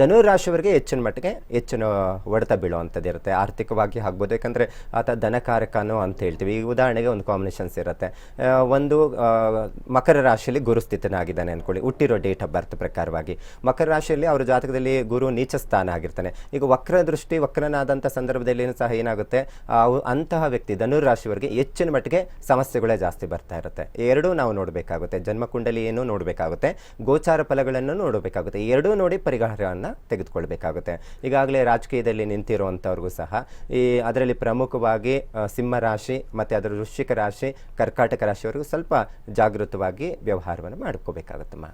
ಧನುರಾಶಿಯವರಿಗೆ ಹೆಚ್ಚಿನ ಮಟ್ಟಿಗೆ ಹೆಚ್ಚಿನ ಹೊಡೆತ ಬೀಳುವಂಥದ್ದು ಇರುತ್ತೆ. ಆರ್ಥಿಕವಾಗಿ ಆಗ್ಬೋದು. ಯಾಕಂದರೆ ಆತ ಧನಕಾರಕನೋ ಅಂತ ಹೇಳ್ತೀವಿ. ಈ ಉದಾಹರಣೆಗೆ ಒಂದು ಕಾಂಬಿನೇಷನ್ಸ್ ಇರುತ್ತೆ. ಒಂದು ಮಕರ ರಾಶಿಯಲ್ಲಿ ಗುರು ಸ್ಥಿತನಾಗಿದ್ದಾನೆ ಅಂದ್ಕೊಳ್ಳಿ. ಹುಟ್ಟಿರೋ ಡೇಟ್ ಆಫ್ ಬರ್ತ್ ಪ್ರಕಾರವಾಗಿ. ಮಕರ ರಾಶಿಯಲ್ಲಿ ಅವರ ಜಾತಕದಲ್ಲಿ ಗುರು ನೀಚ ಸ್ಥಾನ ಆಗಿರ್ತಾನೆ. ಈಗ ವಕ್ರ ದೃಷ್ಟಿ, ವಕ್ರನಾದಂಥ ಸಂದರ್ಭದಲ್ಲಿ ಸಹ ಏನಾಗುತ್ತೆ? ಅಂತಹ ವ್ಯಕ್ತಿ ಧನುರ್ ರಾಶಿಯವರಿಗೆ ಹೆಚ್ಚಿನ ಮಟ್ಟಿಗೆ ಸಮಸ್ಯೆಗಳೇ ಜಾಸ್ತಿ ಬರ್ತಾ ಇರುತ್ತೆ. ಎರಡೂ ನಾವು ನೋಡಬೇಕಾಗುತ್ತೆ. ಏನು ನೋಡಬೇಕಾಗುತ್ತೆ. ಗೋಚಾರ ಫಲಗಳನ್ನು ನೋಡಬೇಕಾಗುತ್ತೆ. ಎರಡೂ ನೋಡಿ ಪರಿಹಾರವನ್ನು ತೆಗೆದುಕೊಳ್ಬೇಕಾಗುತ್ತೆ. ಈಗಾಗಲೇ ರಾಜಕೀಯದಲ್ಲಿ ನಿಂತಿರುವಂಥವ್ರಿಗೂ ಸಹ ಈ ಅದರಲ್ಲಿ ಪ್ರಮುಖವಾಗಿ ಸಿಂಹರಾಶಿ ಸಿಂಹ ರಾಶಿ ಮತ್ತು ಅದರ ವೃಶ್ಚಿಕ ರಾಶಿ ಕರ್ಕಾಟಕ ರಾಶಿಯವರೆಗೂ ಸ್ವಲ್ಪ ಜಾಗೃತವಾಗಿ ವ್ಯವಹಾರವನ್ನು ಮಾಡ್ಕೋಬೇಕಾಗುತ್ತಮ್ಮ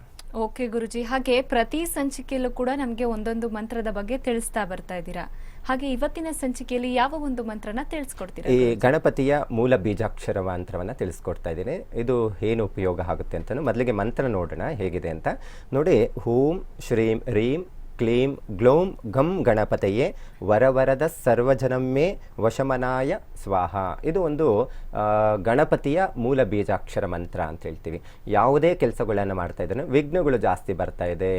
ಓಕೆ ಗುರುಜಿ ಹಾಗೆ ಪ್ರತಿ ಸಂಚಿಕೆಯಲ್ಲೂ ಕೂಡ ನಮಗೆ ಒಂದೊಂದು ಮಂತ್ರದ ಬಗ್ಗೆ ತಿಳಿಸ್ತಾ ಬರ್ತಾ ಇದ್ದೀರಾ? ಹಾಗೆ ಇವತ್ತಿನ ಸಂಚಿಕೆಯಲ್ಲಿ ಯಾವ ಒಂದು ಮಂತ್ರನ ತಿಳಿಸ್ಕೊಡ್ತೀರಾ ಈ ಗಣಪತಿಯ ಮೂಲ ಬೀಜಾಕ್ಷರ ಮಂತ್ರವನ್ನು ತಿಳಿಸ್ಕೊಡ್ತಾ ಇದ್ದೀನಿ. ಇದು ಏನು ಉಪಯೋಗ ಆಗುತ್ತೆ ಅಂತ ಮೊದಲಿಗೆ ಮಂತ್ರ ನೋಡೋಣ ಹೇಗಿದೆ ಅಂತ. ನೋಡಿ ಹೂಂ ಶ್ರೀಂ ರೀಂ ಕ್ಲೀಂ ಗ್ಲೋಂ ಗಂ ಗಣಪತಯೇ ವರವರದ ಸರ್ವಜನಮ್ಮೇ ವಶಮನಾಯ ಸ್ವಾಹ. ಇದು ಒಂದು ಗಣಪತಿಯ ಮೂಲ ಬೀಜಾಕ್ಷರ ಮಂತ್ರ ಅಂತ ಹೇಳ್ತೀವಿ. ಯಾವುದೇ ಕೆಲಸಗಳನ್ನು ಮಾಡ್ತಾ ಇದ್ದಾನೆ ವಿಘ್ನಗಳು ಜಾಸ್ತಿ ಬರ್ತಾ ಇದೆ,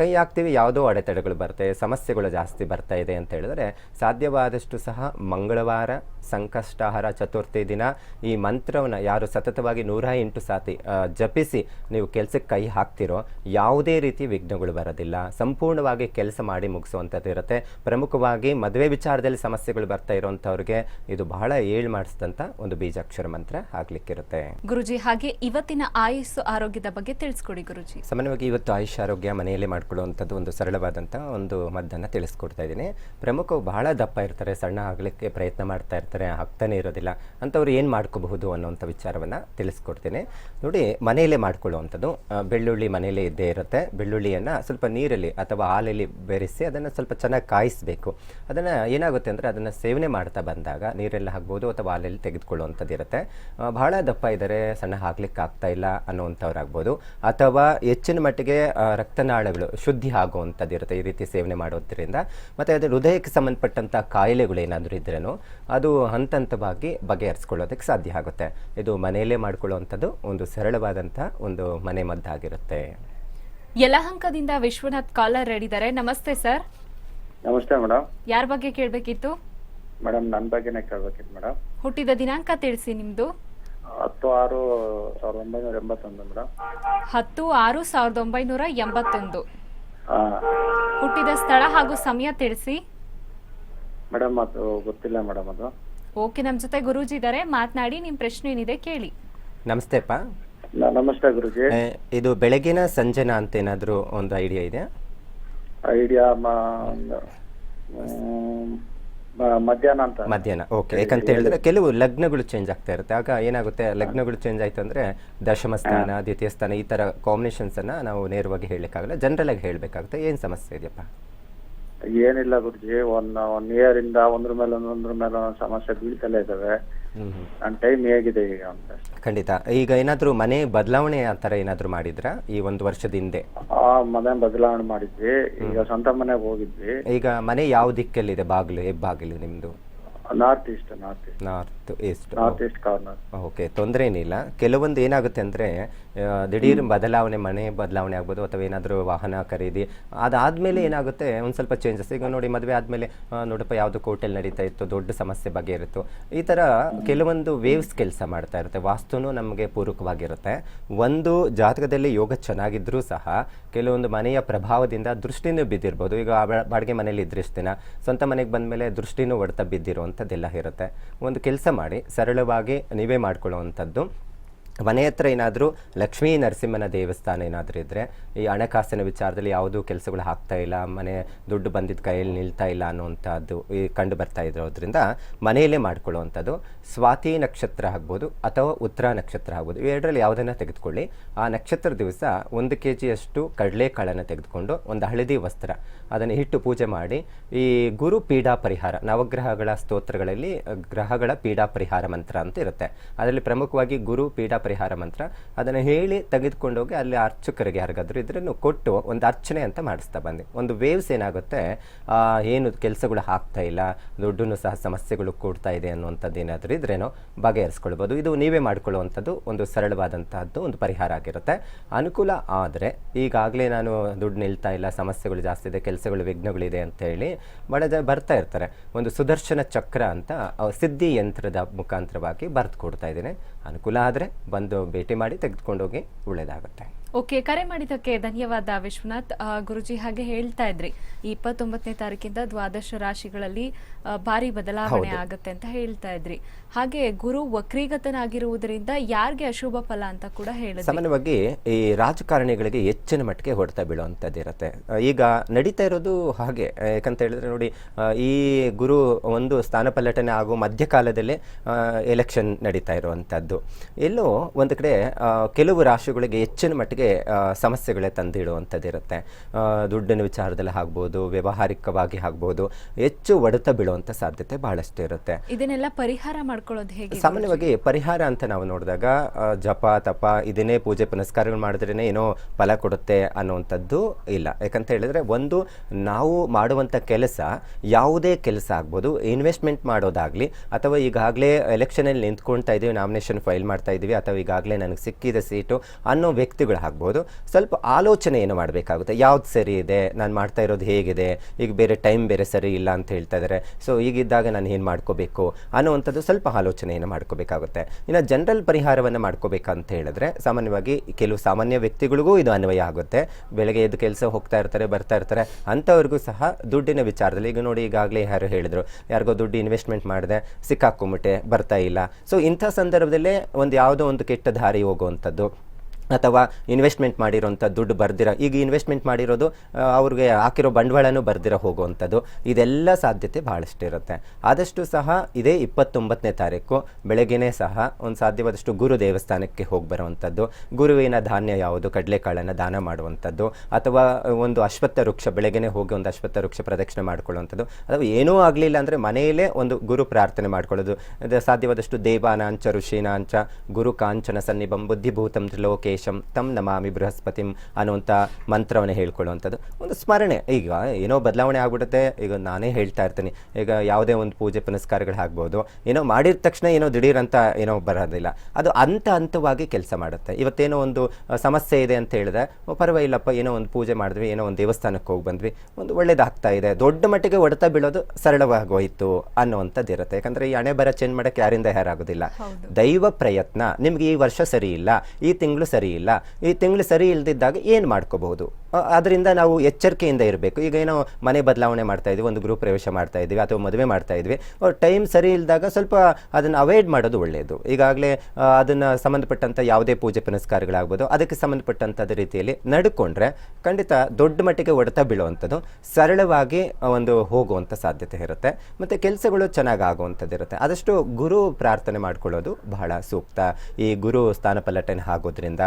ಕೈ ಹಾಕ್ತೀವಿ, ಯಾವುದೋ ಅಡೆತಡೆಗಳು ಬರ್ತಾ ಇದೆ, ಸಮಸ್ಯೆಗಳು ಜಾಸ್ತಿ ಬರ್ತಾ ಇದೆ ಅಂತ ಹೇಳಿದ್ರೆ ಸಾಧ್ಯವಾದಷ್ಟು ಸಹ ಮಂಗಳವಾರ, ಸಂಕಷ್ಟಾಹಾರ, ಚತುರ್ಥಿ ದಿನ ಈ ಮಂತ್ರವನ್ನು ಯಾರು ಸತತವಾಗಿ ನೂರ ಎಂಟು ಸಾತಿ ಜಪಿಸಿ ನೀವು ಕೆಲಸಕ್ಕೆ ಕೈ ಹಾಕ್ತಿರೋ ಯಾವುದೇ ರೀತಿ ವಿಘ್ನಗಳು ಬರೋದಿಲ್ಲ. ಸಂಪೂರ್ಣವಾಗಿ ಕೆಲಸ ಮಾಡಿ ಮುಗಿಸುವಂಥದ್ದು ಇರುತ್ತೆ. ಪ್ರಮುಖವಾಗಿ ಮದುವೆ ವಿಚಾರದಲ್ಲಿ ಸಮಸ್ಯೆಗಳು ಬರ್ತಾ ಇರುವಂತವ್ರಿಗೆ ಇದು ಬಹಳ ಏಳು ಮಾಡಿಸಿದಂಥ ಒಂದು ಬೀಜಾಕ್ಷರ ಮಂತ್ರ ಆಗ್ಲಿಕ್ಕಿರುತ್ತೆ. ಗುರುಜಿ ಹಾಗೆ ಇವತ್ತಿನ ಆಯುಸ್ಸು ಆರೋಗ್ಯದ ಬಗ್ಗೆ ತಿಳಿಸ್ಕೊಡಿ ಗುರುಜಿ. ಸಾಮಾನ್ಯವಾಗಿ ಇವತ್ತು ಆಯುಷ್ ಆರೋಗ್ಯ ಮನೆಯಲ್ಲೇ ಮಾಡ್ಕೊಳ್ಳುವಂಥದ್ದು ಒಂದು ಸರಳವಾದಂಥ ಒಂದು ಮದ್ದನ್ನು ತಿಳಿಸ್ಕೊಡ್ತಾ ಇದ್ದೀನಿ. ಪ್ರಮುಖ ಬಹಳ ದಪ್ಪ ಇರ್ತಾರೆ ಸಣ್ಣ ಆಗಲಿಕ್ಕೆ ಪ್ರಯತ್ನ ಮಾಡ್ತಾ ಇರ್ತಾರೆ ಆಗ್ತಾನೆ ಇರೋದಿಲ್ಲ. ಅಂಥವ್ರು ಏನು ಮಾಡ್ಕೋಬಹುದು ಅನ್ನೋಂಥ ವಿಚಾರವನ್ನು ತಿಳಿಸ್ಕೊಡ್ತೀನಿ. ನೋಡಿ ಮನೆಯಲ್ಲೇ ಮಾಡ್ಕೊಳ್ಳುವಂಥದ್ದು ಬೆಳ್ಳುಳ್ಳಿ ಮನೆಯಲ್ಲೇ ಇದ್ದೇ ಇರುತ್ತೆ. ಬೆಳ್ಳುಳ್ಳಿಯನ್ನು ಸ್ವಲ್ಪ ನೀರಲ್ಲಿ ಅಥವಾ ಹಾಲಲ್ಲಿ ಬೆರೆಸಿ ಅದನ್ನು ಸ್ವಲ್ಪ ಚೆನ್ನಾಗಿ ಕಾಯಿಸಬೇಕು. ಅದನ್ನು ಏನಾಗುತ್ತೆ ಅಂದರೆ ಅದನ್ನು ಸೇವನೆ ಮಾಡ್ತಾ ಬಂದಾಗ ನೀರೆಲ್ಲ ಹಾಕ್ಬೋದು ಅಥವಾ ಹಾಲಲ್ಲಿ ತೆಗೆದುಕೊಳ್ಳುವಂಥದ್ದು ಇರುತ್ತೆ. ಬಹಳ ದಪ್ಪ ಇದ್ದಾರೆ ಸಣ್ಣ ಹಾಕ್ಲಿಕ್ಕೆ ಆಗ್ತಾ ಇಲ್ಲ ಅನ್ನುವಂಥವ್ರಾಗ್ಬೋದು. ಅಥವಾ ಹೆಚ್ಚಿನ ಮಟ್ಟಿಗೆ ರಕ್ತನಾಳಗಳು ಶುದ್ಧಿ ಆಗುವಂಥದ್ದು ಇರುತ್ತೆ ಈ ರೀತಿ ಸೇವನೆ ಮಾಡೋದ್ರಿಂದ. ಮತ್ತು ಅದು ಹೃದಯಕ್ಕೆ ಸಂಬಂಧಪಟ್ಟಂಥ ಕಾಯಿಲೆಗಳು ಏನಾದರೂ ಇದ್ರೂ ಅದು ಹಂತ ಹಂತವಾಗಿ ಬಗೆಹರಿಸ್ಕೊಳ್ಳೋದಕ್ಕೆ ಸಾಧ್ಯ ಆಗುತ್ತೆ. ಇದು ಮನೆಯಲ್ಲೇ ಮಾಡ್ಕೊಳ್ಳುವಂಥದ್ದು ಒಂದು ಸರಳವಾದಂಥ ಒಂದು ಮನೆ ಮದ್ದಾಗಿರುತ್ತೆ. ಯಲಹಂಕದಿಂದ ವಿಶ್ವನಾಥ್ ಕಾಲರ್ ಹೇಳಿದ್ದಾರೆ. ನಮಸ್ತೆ ಸರ್. ನಮಸ್ತೆ ಮೇಡಮ್. ಯಾರ ಬಗ್ಗೆ ಕೇಳಬೇಕಿತ್ತು? ಮೇಡಮ್ ನನ್ನ ಬಗ್ಗೆನೇ ಕೇಳಬೇಕಿತ್ತು ಮೇಡಮ್. ಹುಟ್ಟಿದ ದಿನಾಂಕ ತಿಳಿಸಿ ನಿಮ್ದು. ಹತ್ತು ಆರು ಸಾವಿರದ ಒಂಬೈನೂರ ಎಂಬತ್ತೊಂದು ಮೇಡಮ್. ಹತ್ತು ಆರು ಸಾವಿರದ ಒಂಬೈನೂರ ಎಂಬತ್ತೊಂದು. ಹುಟ್ಟಿದ ಸ್ಥಳ ಹಾಗೂ ಸಮಯ ತಿಳಿಸಿ. ಮೇಡಮ್ ಅದು ಗೊತ್ತಿಲ್ಲ ಮೇಡಮ್ ಅದು. ಓಕೆ ನಮ್ಮ ಜೊತೆ ಗುರೂಜಿ ಇದ್ದಾರೆ. ಮಾತನಾಡಿ ನಿಮ್ಮ ಪ್ರಶ್ನೆ ಏನಿದೆ ಕೇಳಿ. ನಮಸ್ತೆಪ್ಪ. ನ- ನಮಸ್ತೆ ಗುರುಜಿ. ಏ, ಇದು ಬೆಳಗಿನ ಸಂಜೆನ ಅಂತ ಏನಾದರೂ ಒಂದು ಐಡಿಯಾ ಇದೆ ಐಡಿಯಾ ಮ- ಮ್, ಮ- ಮಧ್ಯಾಹ್ನ ಅಂತ. ಮಧ್ಯಾಹ್ನ ಓಕೆ. ಯಾಕಂತ ಹೇಳಿದ್ರೆ ಕೆಲವು ಲಗ್ನಗಳು ಚೇಂಜ್ ಆಗ್ತಾ ಇರುತ್ತೆ. ಆಗ ಏನಾಗುತ್ತೆ ಲಗ್ನಗಳು ಚೇಂಜ್ ಆಯ್ತು ಅಂದ್ರೆ ದಶಮ ಸ್ಥಾನ ದ್ವಿತೀಯ ಸ್ಥಾನ ಈ ತರ ಕಾಂಬಿನೇಷನ್ಸ್ ಅನ್ನ ನಾವು ನೇರವಾಗಿ ಹೇಳಲಿಕ್ಕಾಗಲ್ಲ. ಜನರಲ್ ಆಗಿ ಹೇಳಬೇಕಾಗುತ್ತೆ. ಏನು ಸಮಸ್ಯೆ ಇದೆಯಪ್ಪ? ಏನಿಲ್ಲ ಗುರುಜಿ. ಒನ್ ಒನ್ ಇಯರ್ ಇಂದ ಒಂದ್ರ ಮೇಲೆ ಒಂದ್ರ ಮೇಲೆ ಒಂದೊಂದು ಸಮಸ್ಯೆ ಬೀಳ್ತಲೇ ಇದಾವೆ. ನನ್ನ ಟೈಮ್ ಹೇಗಿದೆ ಈಗ ಅಂತ. ಖಂಡಿತ. ಈಗ ಏನಾದ್ರೂ ಮನೆ ಬದಲಾವಣೆ ಆ ಥರ ಏನಾದರೂ ಮಾಡಿದ್ರಾ? ಈ ಒಂದು ವರ್ಷದ ಹಿಂದೆ? ಆ ಮನೆ ಬದಲಾವಣೆ ಮಾಡಿದ್ವಿ. ಈಗ ಸ್ವಂತ ಮನೆಗೆ ಹೋಗಿದ್ವಿ. ಈಗ ಮನೆ ಯಾವ ದಿಕ್ಕಲ್ಲಿದೆ? ಬಾಗಿಲು ಹೆಬ್ಬಾಗಿಲು ನಿಮ್ಮದು north east north east north east north east corner okay ತೊಂದರೆ ಏನಿಲ್ಲ ಕೆಲವೊಂದು ಏನಾಗುತ್ತೆ ಅಂದರೆ ದಿಢೀರ್ ಬದಲಾವಣೆ, ಮನೆ ಬದಲಾವಣೆ ಆಗ್ಬೋದು ಅಥವಾ ಏನಾದರೂ ವಾಹನ ಖರೀದಿ. ಅದಾದಮೇಲೆ ಏನಾಗುತ್ತೆ, ಒಂದು ಸ್ವಲ್ಪ ಚೇಂಜಸ್ ಈಗ ನೋಡಿ, ಮದುವೆ ಆದಮೇಲೆ ನೋಡಪ್ಪ, ಯಾವುದು ಕೋಟೆಲ್ ನಡೀತಾ ಇತ್ತು, ದೊಡ್ಡ ಸಮಸ್ಯೆ ಬಗ್ಗೆ ಇರುತ್ತೋ. ಈ ಥರ ಕೆಲವೊಂದು ವೇವ್ಸ್ ಕೆಲಸ ಮಾಡ್ತಾ ಇರುತ್ತೆ. ವಾಸ್ತುನೂ ನಮಗೆ ಪೂರಕವಾಗಿರುತ್ತೆ. ಒಂದು ಜಾತಕದಲ್ಲಿ ಯೋಗ ಚೆನ್ನಾಗಿದ್ದರೂ ಸಹ, ಕೆಲವೊಂದು ಮನೆಯ ಪ್ರಭಾವದಿಂದ ದೃಷ್ಟಿನೂ ಬಿದ್ದಿರ್ಬೋದು. ಈಗ ಬಾಡಿಗೆ ಮನೇಲಿ ಇದ್ರಿಷ್ಟು ದಿನ, ಸ್ವಂತ ಮನೆಗೆ ಬಂದಮೇಲೆ ದೃಷ್ಟಿನೂ ಹೊಡೆತ ಬಿದ್ದಿರುವಂಥದ್ದೆಲ್ಲ ಇರುತ್ತೆ. ಒಂದು ಕೆಲಸ ಮಾಡಿ, ಸರಳವಾಗಿ ನೀವೇ ಮಾಡ್ಕೊಳ್ಳುವಂಥದ್ದು. ಮನೆ ಹತ್ರ ಏನಾದರೂ ಲಕ್ಷ್ಮೀ ನರಸಿಂಹನ ದೇವಸ್ಥಾನ ಏನಾದರೂ ಇದ್ದರೆ ಈ ಹಣಕಾಸಿನ ವಿಚಾರದಲ್ಲಿ ಯಾವುದೂ ಕೆಲಸಗಳು ಆಗ್ತಾ ಇಲ್ಲ, ಮನೆ ದುಡ್ಡು ಬಂದಿದ್ದ ಕೈಯಲ್ಲಿ ನಿಲ್ತಾ ಇಲ್ಲ ಅನ್ನುವಂಥದ್ದು ಈ ಕಂಡು ಬರ್ತಾ ಇರೋದ್ರಿಂದ ಮನೆಯಲ್ಲೇ ಮಾಡ್ಕೊಳ್ಳುವಂಥದ್ದು. ಸ್ವಾತಿ ನಕ್ಷತ್ರ ಆಗ್ಬೋದು ಅಥವಾ ಉತ್ತರ ನಕ್ಷತ್ರ ಆಗ್ಬೋದು ಇವೆರಡರಲ್ಲಿ ಯಾವುದನ್ನು ತೆಗೆದುಕೊಳ್ಳಿ. ಆ ನಕ್ಷತ್ರ ದಿವಸ ಒಂದು ಕೆ ಜಿಯಷ್ಟು ಕಡಲೆಕಾಳನ್ನು ತೆಗೆದುಕೊಂಡು ಒಂದು ಹಳದಿ ವಸ್ತ್ರ, ಅದನ್ನು ಹಿಟ್ಟು ಪೂಜೆ ಮಾಡಿ. ಈ ಗುರು ಪೀಡಾ ಪರಿಹಾರ, ನವಗ್ರಹಗಳ ಸ್ತೋತ್ರಗಳಲ್ಲಿ ಗ್ರಹಗಳ ಪೀಡಾ ಪರಿಹಾರ ಮಂತ್ರ ಅಂತ ಇರುತ್ತೆ. ಅದರಲ್ಲಿ ಪ್ರಮುಖವಾಗಿ ಗುರು ಪೀಡಾ ಪರಿಹಾರ ಮಂತ್ರ. ಅದನ್ನು ಹೇಳಿ ತೆಗೆದುಕೊಂಡೋಗಿ ಅಲ್ಲಿ ಅರ್ಚಕರಿಗೆ ಯಾರಿಗಾದ್ರೂ ಇದ್ರೂ ಕೊಟ್ಟು ಒಂದು ಅರ್ಚನೆ ಅಂತ ಮಾಡಿಸ್ತಾ ಬಂದೆ ಒಂದು ವೇವ್ಸ್ ಏನಾಗುತ್ತೆ? ಏನು ಕೆಲಸಗಳು ಆಗ್ತಾ ಇಲ್ಲ ದುಡ್ಡು ಸಹ ಸಮಸ್ಯೆಗಳು ಕೊಡ್ತಾ ಇದೆ ಅನ್ನುವಂಥದ್ದು ಏನಾದರೂ ಇದ್ರೇನೋ ಬಗೆಹರಿಸ್ಕೊಳ್ಬೋದು. ಇದು ನೀವೇ ಮಾಡ್ಕೊಳ್ಳುವಂಥದ್ದು ಒಂದು ಸರಳವಾದಂತಹದ್ದು ಒಂದು ಪರಿಹಾರ ಆಗಿರುತ್ತೆ. ಅನುಕೂಲ ಆದರೆ ಈಗಾಗಲೇ ನಾನು ದುಡ್ಡು ನಿಲ್ತಾ ಇಲ್ಲ, ಸಮಸ್ಯೆಗಳು ಜಾಸ್ತಿ ಇದೆ, ಕೆಲಸಗಳು ವಿಘ್ನಗಳಿದೆ ಅಂತ ಹೇಳಿ ಬಡ ಬರ್ತಾ ಇರ್ತಾರೆ. ಒಂದು ಸುದರ್ಶನ ಚಕ್ರ ಅಂತ ಸಿದ್ಧಿ ಯಂತ್ರದ ಮುಖಾಂತರವಾಗಿ ಬರೆದು ಕೊಡ್ತಾ ಇದ್ದೀನಿ. ಅನುಕೂಲ ಆದರೆ ಭೇಟಿ ಮಾಡಿ ತೆಗೆದುಕೊಂಡೋಗಿ ಒಳ್ಳೇದಾಗುತ್ತೆ ಓಕೆ ಕರೆ ಮಾಡಿದ್ದಕ್ಕೆ ಧನ್ಯವಾದ ವಿಶ್ವನಾಥ್. ಗುರುಜಿ ಹಾಗೆ ಹೇಳ್ತಾ ಇದ್ರಿ ಈ ಇಪ್ಪತ್ತೊಂಬತ್ತನೇ ತಾರೀಕಿಂದ ದ್ವಾದಶ ರಾಶಿಗಳಲ್ಲಿ ಭಾರಿ ಬದಲಾವಣೆ ಆಗುತ್ತೆ ಅಂತ ಹೇಳ್ತಾ ಇದ್ರಿ. ಹಾಗೆ ಗುರು ವಕ್ರೀಗತನಾಗಿರುವುದರಿಂದ ಯಾರಿಗೆ ಅಶುಭ ಫಲ ಅಂತ ಕೂಡ ಹೇಳಿ ಸಾಮಾನ್ಯವಾಗಿ ಈ ರಾಜಕಾರಣಿಗಳಿಗೆ ಹೆಚ್ಚಿನ ಮಟ್ಟಿಗೆ ಹೊಡ್ತಾ ಬೀಳುವಂಥದ್ದು ಇರುತ್ತೆ ಈಗ ನಡೀತಾ ಇರೋದು ಹಾಗೆ. ಯಾಕಂತ ಹೇಳಿದ್ರೆ ನೋಡಿ ಈ ಗುರು ಒಂದು ಸ್ಥಾನಪಲ್ಲಟನೆ ಆಗೋ ಮಧ್ಯಕಾಲದಲ್ಲೇ ಎಲೆಕ್ಷನ್ ನಡೀತಾ ಇರುವಂಥದ್ದು. ಎಲ್ಲೋ ಒಂದು ಕಡೆ ಕೆಲವು ರಾಶಿಗಳಿಗೆ ಹೆಚ್ಚಿನ ಮಟ್ಟಿಗೆ ಸಮಸ್ಯೆಗಳೇ ತಂದಿಡುವಂಥದ್ದು ಇರುತ್ತೆ ಆ, ದುಡ್ಡಿನ ವಿಚಾರದಲ್ಲಿ ಆಗ್ಬೋದು ವ್ಯಾವಹಾರಿಕವಾಗಿ ಆಗ್ಬೋದು ಹೆಚ್ಚು ಒಡೆತ ಬೀಳುವಂಥ ಸಾಧ್ಯತೆ ಬಹಳಷ್ಟು ಇರುತ್ತೆ ಇದನ್ನೆಲ್ಲ ಪರಿಹಾರ ಮಾಡ್ಕೊಳ್ಳೋದು ಹೇಗೆ ಸಾಮಾನ್ಯವಾಗಿ ಪರಿಹಾರ ಅಂತ ನಾವು ನೋಡಿದಾಗ ಜಪ ತಪ ಇದನ್ನೇ ಪೂಜೆ ಪುನಸ್ಕಾರಗಳು ಮಾಡಿದ್ರೇ ಏನೋ ಫಲ ಕೊಡುತ್ತೆ ಅನ್ನುವಂಥದ್ದು ಇಲ್ಲ. ಯಾಕಂತ ಹೇಳಿದ್ರೆ ಒಂದು ನಾವು ಮಾಡುವಂಥ ಕೆಲಸ ಯಾವುದೇ ಕೆಲಸ ಆಗ್ಬೋದು. ಇನ್ವೆಸ್ಟ್ಮೆಂಟ್ ಮಾಡೋದಾಗ್ಲಿ ಅಥವಾ ಈಗಾಗಲೇ ಎಲೆಕ್ಷನಲ್ಲಿ ನಿಂತ್ಕೊಳ್ತಾ ಇದ್ದೀವಿ ನಾಮಿನೇಷನ್ ಫೈಲ್ ಮಾಡ್ತಾ ಇದ್ದೀವಿ ಅಥವಾ ಈಗಾಗಲೇ ನನಗೆ ಸಿಕ್ಕಿದೆ ಸೀಟು ಅನ್ನೋ ವ್ಯಕ್ತಿಗಳು ಆಗ್ಬೋದು. ಸ್ವಲ್ಪ ಆಲೋಚನೆ ಏನು ಮಾಡಬೇಕಾಗುತ್ತೆ? ಯಾವ್ದು ಸರಿ ಇದೆ? ನಾನು ಮಾಡ್ತಾ ಇರೋದು ಹೇಗಿದೆ? ಈಗ ಬೇರೆ ಟೈಮ್ ಬೇರೆ ಸರಿ ಇಲ್ಲ ಅಂತ ಹೇಳ್ತಾ ಇದ್ದಾರೆ. ಸೊ ಈಗಿದ್ದಾಗ ನಾನು ಏನು ಮಾಡ್ಕೋಬೇಕು ಅನ್ನೋವಂಥದ್ದು ಸ್ವಲ್ಪ ಆಲೋಚನೆಯನ್ನು ಮಾಡ್ಕೋಬೇಕಾಗುತ್ತೆ. ಇನ್ನು ಜನರಲ್ ಪರಿಹಾರವನ್ನು ಮಾಡ್ಕೋಬೇಕಂತ ಹೇಳಿದ್ರೆ ಸಾಮಾನ್ಯವಾಗಿ ಕೆಲವು ಸಾಮಾನ್ಯ ವ್ಯಕ್ತಿಗಳಿಗೂ ಇದು ಅನ್ವಯ ಆಗುತ್ತೆ. ಬೆಳಗ್ಗೆ ಎದ್ದು ಕೆಲಸ ಹೋಗ್ತಾ ಇರ್ತಾರೆ, ಬರ್ತಾ ಇರ್ತಾರೆ, ಅಂಥವ್ರಿಗೂ ಸಹ ದುಡ್ಡಿನ ವಿಚಾರದಲ್ಲಿ, ಈಗ ನೋಡಿ ಈಗಾಗಲೇ ಯಾರು ಹೇಳಿದ್ರು, ಯಾರಿಗೋ ದುಡ್ಡು ಇನ್ವೆಸ್ಟ್ಮೆಂಟ್ ಮಾಡಿದೆ, ಸಿಕ್ಕಾಕೊಂಬಿಟ್ಟೆ, ಬರ್ತಾ ಇಲ್ಲ. ಸೊ ಇಂಥ ಸಂದರ್ಭದಲ್ಲೇ ಒಂದು ಯಾವುದೋ ಒಂದು ಕೆಟ್ಟ ದಾರಿ ಹೋಗುವಂಥದ್ದು. ಅಥವಾ ಇನ್ವೆಸ್ಟ್ಮೆಂಟ್ ಮಾಡಿರೋಂಥ ದುಡ್ಡು ಬರ್ದಿರೋ ಈಗ ಇನ್ವೆಸ್ಟ್ಮೆಂಟ್ ಮಾಡಿರೋದು ಅವ್ರಿಗೆ ಹಾಕಿರೋ ಬಂಡವಾಳನೂ ಬರ್ದಿರೋ ಹೋಗುವಂಥದ್ದು. ಇದೆಲ್ಲ ಸಾಧ್ಯತೆ ಭಾಳಷ್ಟು ಇರುತ್ತೆ. ಆದಷ್ಟು ಸಹ ಇದೇ ಇಪ್ಪತ್ತೊಂಬತ್ತನೇ ತಾರೀಕು, ಬೆಳಗ್ಗೆನೇ ಸಹ ಒಂದು ಸಾಧ್ಯವಾದಷ್ಟು ಗುರು ದೇವಸ್ಥಾನಕ್ಕೆ ಹೋಗಿ ಬರುವಂಥದ್ದು. ಗುರುವಿನ ಧಾನ್ಯ ಯಾವುದು, ಕಡಲೆಕಾಳನ್ನು ದಾನ ಮಾಡುವಂಥದ್ದು, ಅಥವಾ ಒಂದು ಅಶ್ವತ್ಥ ವೃಕ್ಷ, ಬೆಳಗ್ಗೆನೇ ಹೋಗಿ ಒಂದು ಅಶ್ವತ್ಥ ವೃಕ್ಷ ಪ್ರದಕ್ಷಿಣೆ ಮಾಡ್ಕೊಳ್ಳುವಂಥದ್ದು. ಅಥವಾ ಏನೂ ಆಗಲಿಲ್ಲ ಅಂದರೆ ಮನೆಯಲ್ಲೇ ಒಂದು ಗುರು ಪ್ರಾರ್ಥನೆ ಮಾಡ್ಕೊಳ್ಳೋದು. ಸಾಧ್ಯವಾದಷ್ಟು ದೇವಾನಾಂಚ, ಋಷಿನಾಂಚ, ಗುರು ಕಾಂಚನ ಸನ್ನಿಭಂ ಬುದ್ಧಿಭೂತಂ ತ್ರಿಲೋಕೇಶಂ ತಂ ನಮಾಮಿ ಬೃಹಸ್ಪತಿಂ ಅನ್ನುವಂಥ ಮಂತ್ರವನ್ನು ಹೇಳ್ಕೊಳ್ಳುವಂಥದ್ದು. ಒಂದು ಸ್ಮರಣೆ ಈಗ ಏನೋ ಬದಲಾವಣೆ ಆಗ್ಬಿಡುತ್ತೆ ಈಗ ನಾನೇ ಹೇಳ್ತಾ ಇರ್ತೀನಿ. ಈಗ ಯಾವುದೇ ಒಂದು ಪೂಜೆ ಪುನಸ್ಕಾರಗಳು ಆಗ್ಬೋದು ಏನೋ ಮಾಡಿದ ತಕ್ಷಣ ಏನೋ ದಿಢೀರಂತ ಅಂತ ಏನೋ ಬರೋದಿಲ್ಲ. ಅದು ಹಂತ ಹಂತವಾಗಿ ಕೆಲಸ ಮಾಡುತ್ತೆ. ಇವತ್ತೇನೋ ಒಂದು ಸಮಸ್ಯೆ ಇದೆ ಅಂತ ಹೇಳಿದ್ರೆ ಪರವಾಗಿಲ್ಲಪ್ಪ ಏನೋ ಒಂದು ಪೂಜೆ ಮಾಡಿದ್ವಿ ಏನೋ ಒಂದು ದೇವಸ್ಥಾನಕ್ಕೆ ಹೋಗಿ ಬಂದ್ವಿ ಒಂದು ಒಳ್ಳೇದಾಗ್ತಾ ಇದೆ ದೊಡ್ಡ ಮಟ್ಟಿಗೆ ಹೊಡೆತ ಬೀಳೋದು ಸರಳವಾಗಿ ಹೋಯಿತು ಅನ್ನುವಂಥದ್ದು ಇರುತ್ತೆ. ಯಾಕಂದ್ರೆ ಈ ಹಣೆ ಬರ ಚೇಂಜ್ ಮಾಡೋಕ್ಕೆ ಯಾರಿಂದ ಯಾರಾಗೋದಿಲ್ಲ. ದೈವ ಪ್ರಯತ್ನ ನಿಮಗೆ ಈ ವರ್ಷ ಸರಿ ಇಲ್ಲ ಈ ತಿಂಗಳು ಸರಿ ಇಲ್ಲ. ಈ ತಿಂಗಳು ಸರಿ ಇಲ್ಲದಿದ್ದಾಗ ಏನು ಮಾಡ್ಕೋಬಹುದು? ಅದರಿಂದ ನಾವು ಎಚ್ಚರಿಕೆಯಿಂದ ಇರಬೇಕು. ಈಗ ಏನೋ ಮನೆ ಬದಲಾವಣೆ ಮಾಡ್ತಾ ಇದ್ವಿ, ಒಂದು ಗೃಹ ಪ್ರವೇಶ ಮಾಡ್ತಾ ಇದ್ವಿ, ಅಥವಾ ಮದುವೆ ಮಾಡ್ತಾ ಇದ್ವಿ. ಟೈಮ್ ಸರಿ ಇಲ್ದಾಗ ಸ್ವಲ್ಪ ಅದನ್ನು ಅವಾಯ್ಡ್ ಮಾಡೋದು ಒಳ್ಳೆಯದು ಈಗಾಗಲೇ ಅದನ್ನು ಸಂಬಂಧಪಟ್ಟಂಥ ಯಾವುದೇ ಪೂಜೆ ಪುನಸ್ಕಾರಗಳಾಗ್ಬೋದು, ಅದಕ್ಕೆ ಸಂಬಂಧಪಟ್ಟಂಥದ್ದು ರೀತಿಯಲ್ಲಿ ನಡ್ಕೊಂಡ್ರೆ ಖಂಡಿತ ದೊಡ್ಡ ಮಟ್ಟಿಗೆ ಹೊಡೆತ ಬೀಳುವಂಥದ್ದು, ಸರಳವಾಗಿ ಒಂದು ಹೋಗುವಂಥ ಸಾಧ್ಯತೆ ಇರುತ್ತೆ. ಮತ್ತು ಕೆಲಸಗಳು ಚೆನ್ನಾಗಿ ಆಗುವಂಥದ್ದು ಇರುತ್ತೆ. ಆದಷ್ಟು ಗುರು ಪ್ರಾರ್ಥನೆ ಮಾಡ್ಕೊಳ್ಳೋದು ಬಹಳ ಸೂಕ್ತ. ಈ ಗುರು ಸ್ಥಾನ ಪಲ್ಲಟನೆ ಆಗೋದ್ರಿಂದ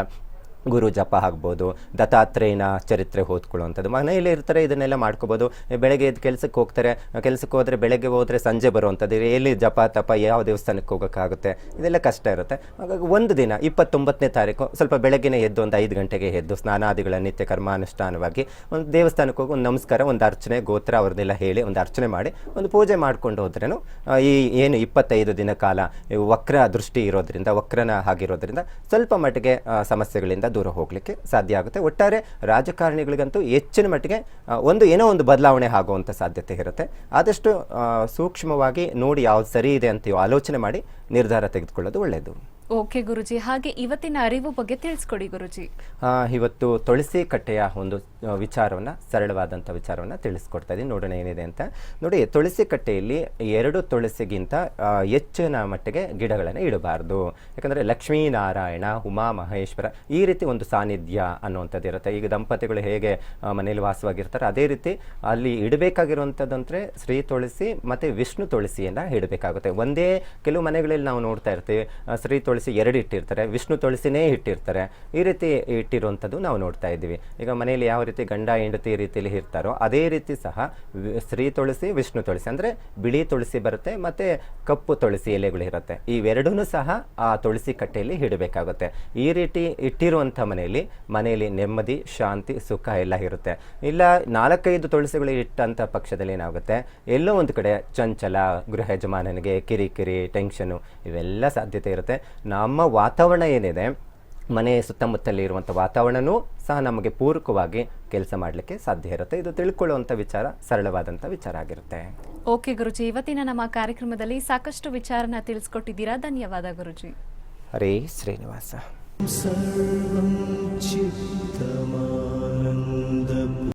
ಗುರು ಜಪ ಆಗ್ಬೋದು, ದತ್ತಾತ್ರೇಯನ ಚರಿತ್ರೆ ಓದ್ಕೊಳ್ಳುವಂಥದ್ದು. ಮನೆಯಲ್ಲಿ ಇರ್ತಾರೆ, ಇದನ್ನೆಲ್ಲ ಮಾಡ್ಕೋಬೋದು. ಬೆಳಗ್ಗೆ ಎದ್ದು ಕೆಲಸಕ್ಕೆ ಹೋಗ್ತಾರೆ, ಕೆಲಸಕ್ಕೆ ಹೋದರೆ ಬೆಳಗ್ಗೆ ಹೋದರೆ ಸಂಜೆ ಬರುವಂಥದ್ದು. ಎಲ್ಲಿ ಜಪ, ತಪ, ಯಾವ ದೇವಸ್ಥಾನಕ್ಕೆ ಹೋಗೋಕ್ಕಾಗುತ್ತೆ? ಇದೆಲ್ಲ ಕಷ್ಟ ಇರುತ್ತೆ. ಹಾಗಾಗಿ ಒಂದು ದಿನ, ಇಪ್ಪತ್ತೊಂಬತ್ತನೇ ತಾರೀಕು, ಸ್ವಲ್ಪ ಬೆಳಗ್ಗೆನೇ ಎದ್ದು ಒಂದು ಐದು ಗಂಟೆಗೆ ಎದ್ದು ಸ್ನಾನಾದಿಗಳ ನಿತ್ಯ ಕರ್ಮಾನುಷ್ಠಾನವಾಗಿ ಒಂದು ದೇವಸ್ಥಾನಕ್ಕೆ ಹೋಗಿ ಒಂದು ನಮಸ್ಕಾರ, ಒಂದು ಅರ್ಚನೆ, ಗೋತ್ರ, ಅವ್ರನ್ನೆಲ್ಲ ಹೇಳಿ ಒಂದು ಅರ್ಚನೆ ಮಾಡಿ, ಒಂದು ಪೂಜೆ ಮಾಡ್ಕೊಂಡು ಹೋದ್ರೇನು ಈ ಏನು ಇಪ್ಪತ್ತೈದು ದಿನ ಕಾಲ ವಕ್ರ ದೃಷ್ಟಿ ಇರೋದ್ರಿಂದ, ವಕ್ರನ ಆಗಿರೋದ್ರಿಂದ ಸ್ವಲ್ಪ ಮಟ್ಟಿಗೆ ಸಮಸ್ಯೆಗಳಿಂದ ದೂರ ಹೋಗಲಿಕ್ಕೆ ಸಾಧ್ಯ ಆಗುತ್ತೆ. ಒಟ್ಟಾರೆ ರಾಜಕಾರಣಿಗಳಿಗಂತೂ ಹೆಚ್ಚಿನ ಮಟ್ಟಿಗೆ ಒಂದು ಏನೋ ಒಂದು ಬದಲಾವಣೆ ಆಗುವಂಥ ಸಾಧ್ಯತೆ ಇರುತ್ತೆ. ಆದಷ್ಟು ಸೂಕ್ಷ್ಮವಾಗಿ ನೋಡಿ ಯಾವ್ದು ಸರಿ ಇದೆ ಅಂತ ಆಲೋಚನೆ ಮಾಡಿ ನಿರ್ಧಾರ ತೆಗೆದುಕೊಳ್ಳೋದು ಒಳ್ಳೆಯದು ಓಕೆ ಗುರುಜಿ, ಹಾಗೆ ಇವತ್ತಿನ ಅರಿವು ಬಗ್ಗೆ ತಿಳಿಸ್ಕೊಡಿ ಗುರುಜಿ. ಇವತ್ತು ತುಳಸಿ ಕಟ್ಟೆಯ ಒಂದು ವಿಚಾರವನ್ನು ಸರಳವಾದಂಥ ವಿಚಾರವನ್ನು ತಿಳಿಸ್ಕೊಡ್ತಾ ಇದ್ದೀನಿ ನೋಡೋಣ ಏನಿದೆ ಅಂತ. ನೋಡಿ, ತುಳಸಿ ಕಟ್ಟೆಯಲ್ಲಿ ಎರಡು ತುಳಸಿಗಿಂತ ಹೆಚ್ಚಿನ ಮಟ್ಟಿಗೆ ಗಿಡಗಳನ್ನು ಇಡಬಾರ್ದು. ಯಾಕಂದರೆ ಲಕ್ಷ್ಮೀನಾರಾಯಣ, ಉಮಾ ಮಹೇಶ್ವರ ಈ ರೀತಿ ಒಂದು ಸಾನ್ನಿಧ್ಯ ಅನ್ನುವಂಥದ್ದು ಇರುತ್ತೆ. ಈಗ ದಂಪತಿಗಳು ಹೇಗೆ ಮನೆಯಲ್ಲಿ ವಾಸವಾಗಿರ್ತಾರೆ ಅದೇ ರೀತಿ ಅಲ್ಲಿ ಇಡಬೇಕಾಗಿರುವಂಥದ್ದು ಅಂದರೆ ಶ್ರೀ ತುಳಸಿ ಮತ್ತು ವಿಷ್ಣು ತುಳಸಿಯನ್ನು ಇಡಬೇಕಾಗುತ್ತೆ. ಒಂದೇ ಕೆಲವು ಮನೆಗಳಲ್ಲಿ ನಾವು ನೋಡ್ತಾ ಇರ್ತೀವಿ. ಶ್ರೀ ತುಳಸಿ ಎರಡು ಇಟ್ಟಿರ್ತಾರೆ, ವಿಷ್ಣು ತುಳಸಿನೇ ಇಟ್ಟಿರ್ತಾರೆ. ಈ ರೀತಿ ಇಟ್ಟಿರುವಂಥದ್ದು ನಾವು ನೋಡ್ತಾ ಇದ್ದೀವಿ. ಈಗ ಮನೆಯಲ್ಲಿ ಯಾವ ರೀತಿ ಗಂಡ ಹೆಂಡತಿ ರೀತಿಯಲ್ಲಿ ಇರ್ತಾರೋ ಅದೇ ರೀತಿ ಸಹ ಶ್ರೀ ತುಳಸಿ, ವಿಷ್ಣು ತುಳಸಿ ಅಂದರೆ ಬಿಳಿ ತುಳಸಿ ಬರುತ್ತೆ ಮತ್ತು ಕಪ್ಪು ತುಳಸಿ ಎಲೆಗಳು ಇರುತ್ತೆ. ಇವೆರಡೂ ಸಹ ಆ ತುಳಸಿ ಕಟ್ಟೆಯಲ್ಲಿ ಇಡಬೇಕಾಗುತ್ತೆ. ಈ ರೀತಿ ಇಟ್ಟಿರುವಂಥ ಮನೆಯಲ್ಲಿ ಮನೆಯಲ್ಲಿ ನೆಮ್ಮದಿ, ಶಾಂತಿ, ಸುಖ ಎಲ್ಲ ಇರುತ್ತೆ. ಇಲ್ಲ ನಾಲ್ಕೈದು ತುಳಸಿಗಳು ಇಟ್ಟಂಥ ಪಕ್ಷದಲ್ಲಿ ಏನಾಗುತ್ತೆ? ಎಲ್ಲೋ ಒಂದು ಕಡೆ ಚಂಚಲ, ಗೃಹ ಯಜಮಾನನಿಗೆ ಕಿರಿಕಿರಿ ಟೆನ್ಷನು ಇವೆಲ್ಲ ಸಾಧ್ಯತೆ ಇರುತ್ತೆ. ನಮ್ಮ ವಾತಾವರಣ ಏನಿದೆ ಮನೆ ಸುತ್ತಮುತ್ತಲಿ ಇರುವಂಥ ವಾತಾವರಣವೂ ಸಹ ನಮಗೆ ಪೂರಕವಾಗಿ ಕೆಲಸ ಮಾಡಲಿಕ್ಕೆ ಸಾಧ್ಯ ಇರುತ್ತೆ. ಇದು ತಿಳ್ಕೊಳ್ಳುವಂಥ ವಿಚಾರ ಸರಳವಾದಂಥ ವಿಚಾರ ಆಗಿರುತ್ತೆ. ಓಕೆ ಗುರುಜಿ ಇವತ್ತಿನ ನಮ್ಮ ಕಾರ್ಯಕ್ರಮದಲ್ಲಿ ಸಾಕಷ್ಟು ವಿಚಾರನ ತಿಳಿಸ್ಕೊಟ್ಟಿದ್ದೀರಾ? ಧನ್ಯವಾದ ಗುರುಜಿ. ಹರೇ ಶ್ರೀನಿವಾಸ.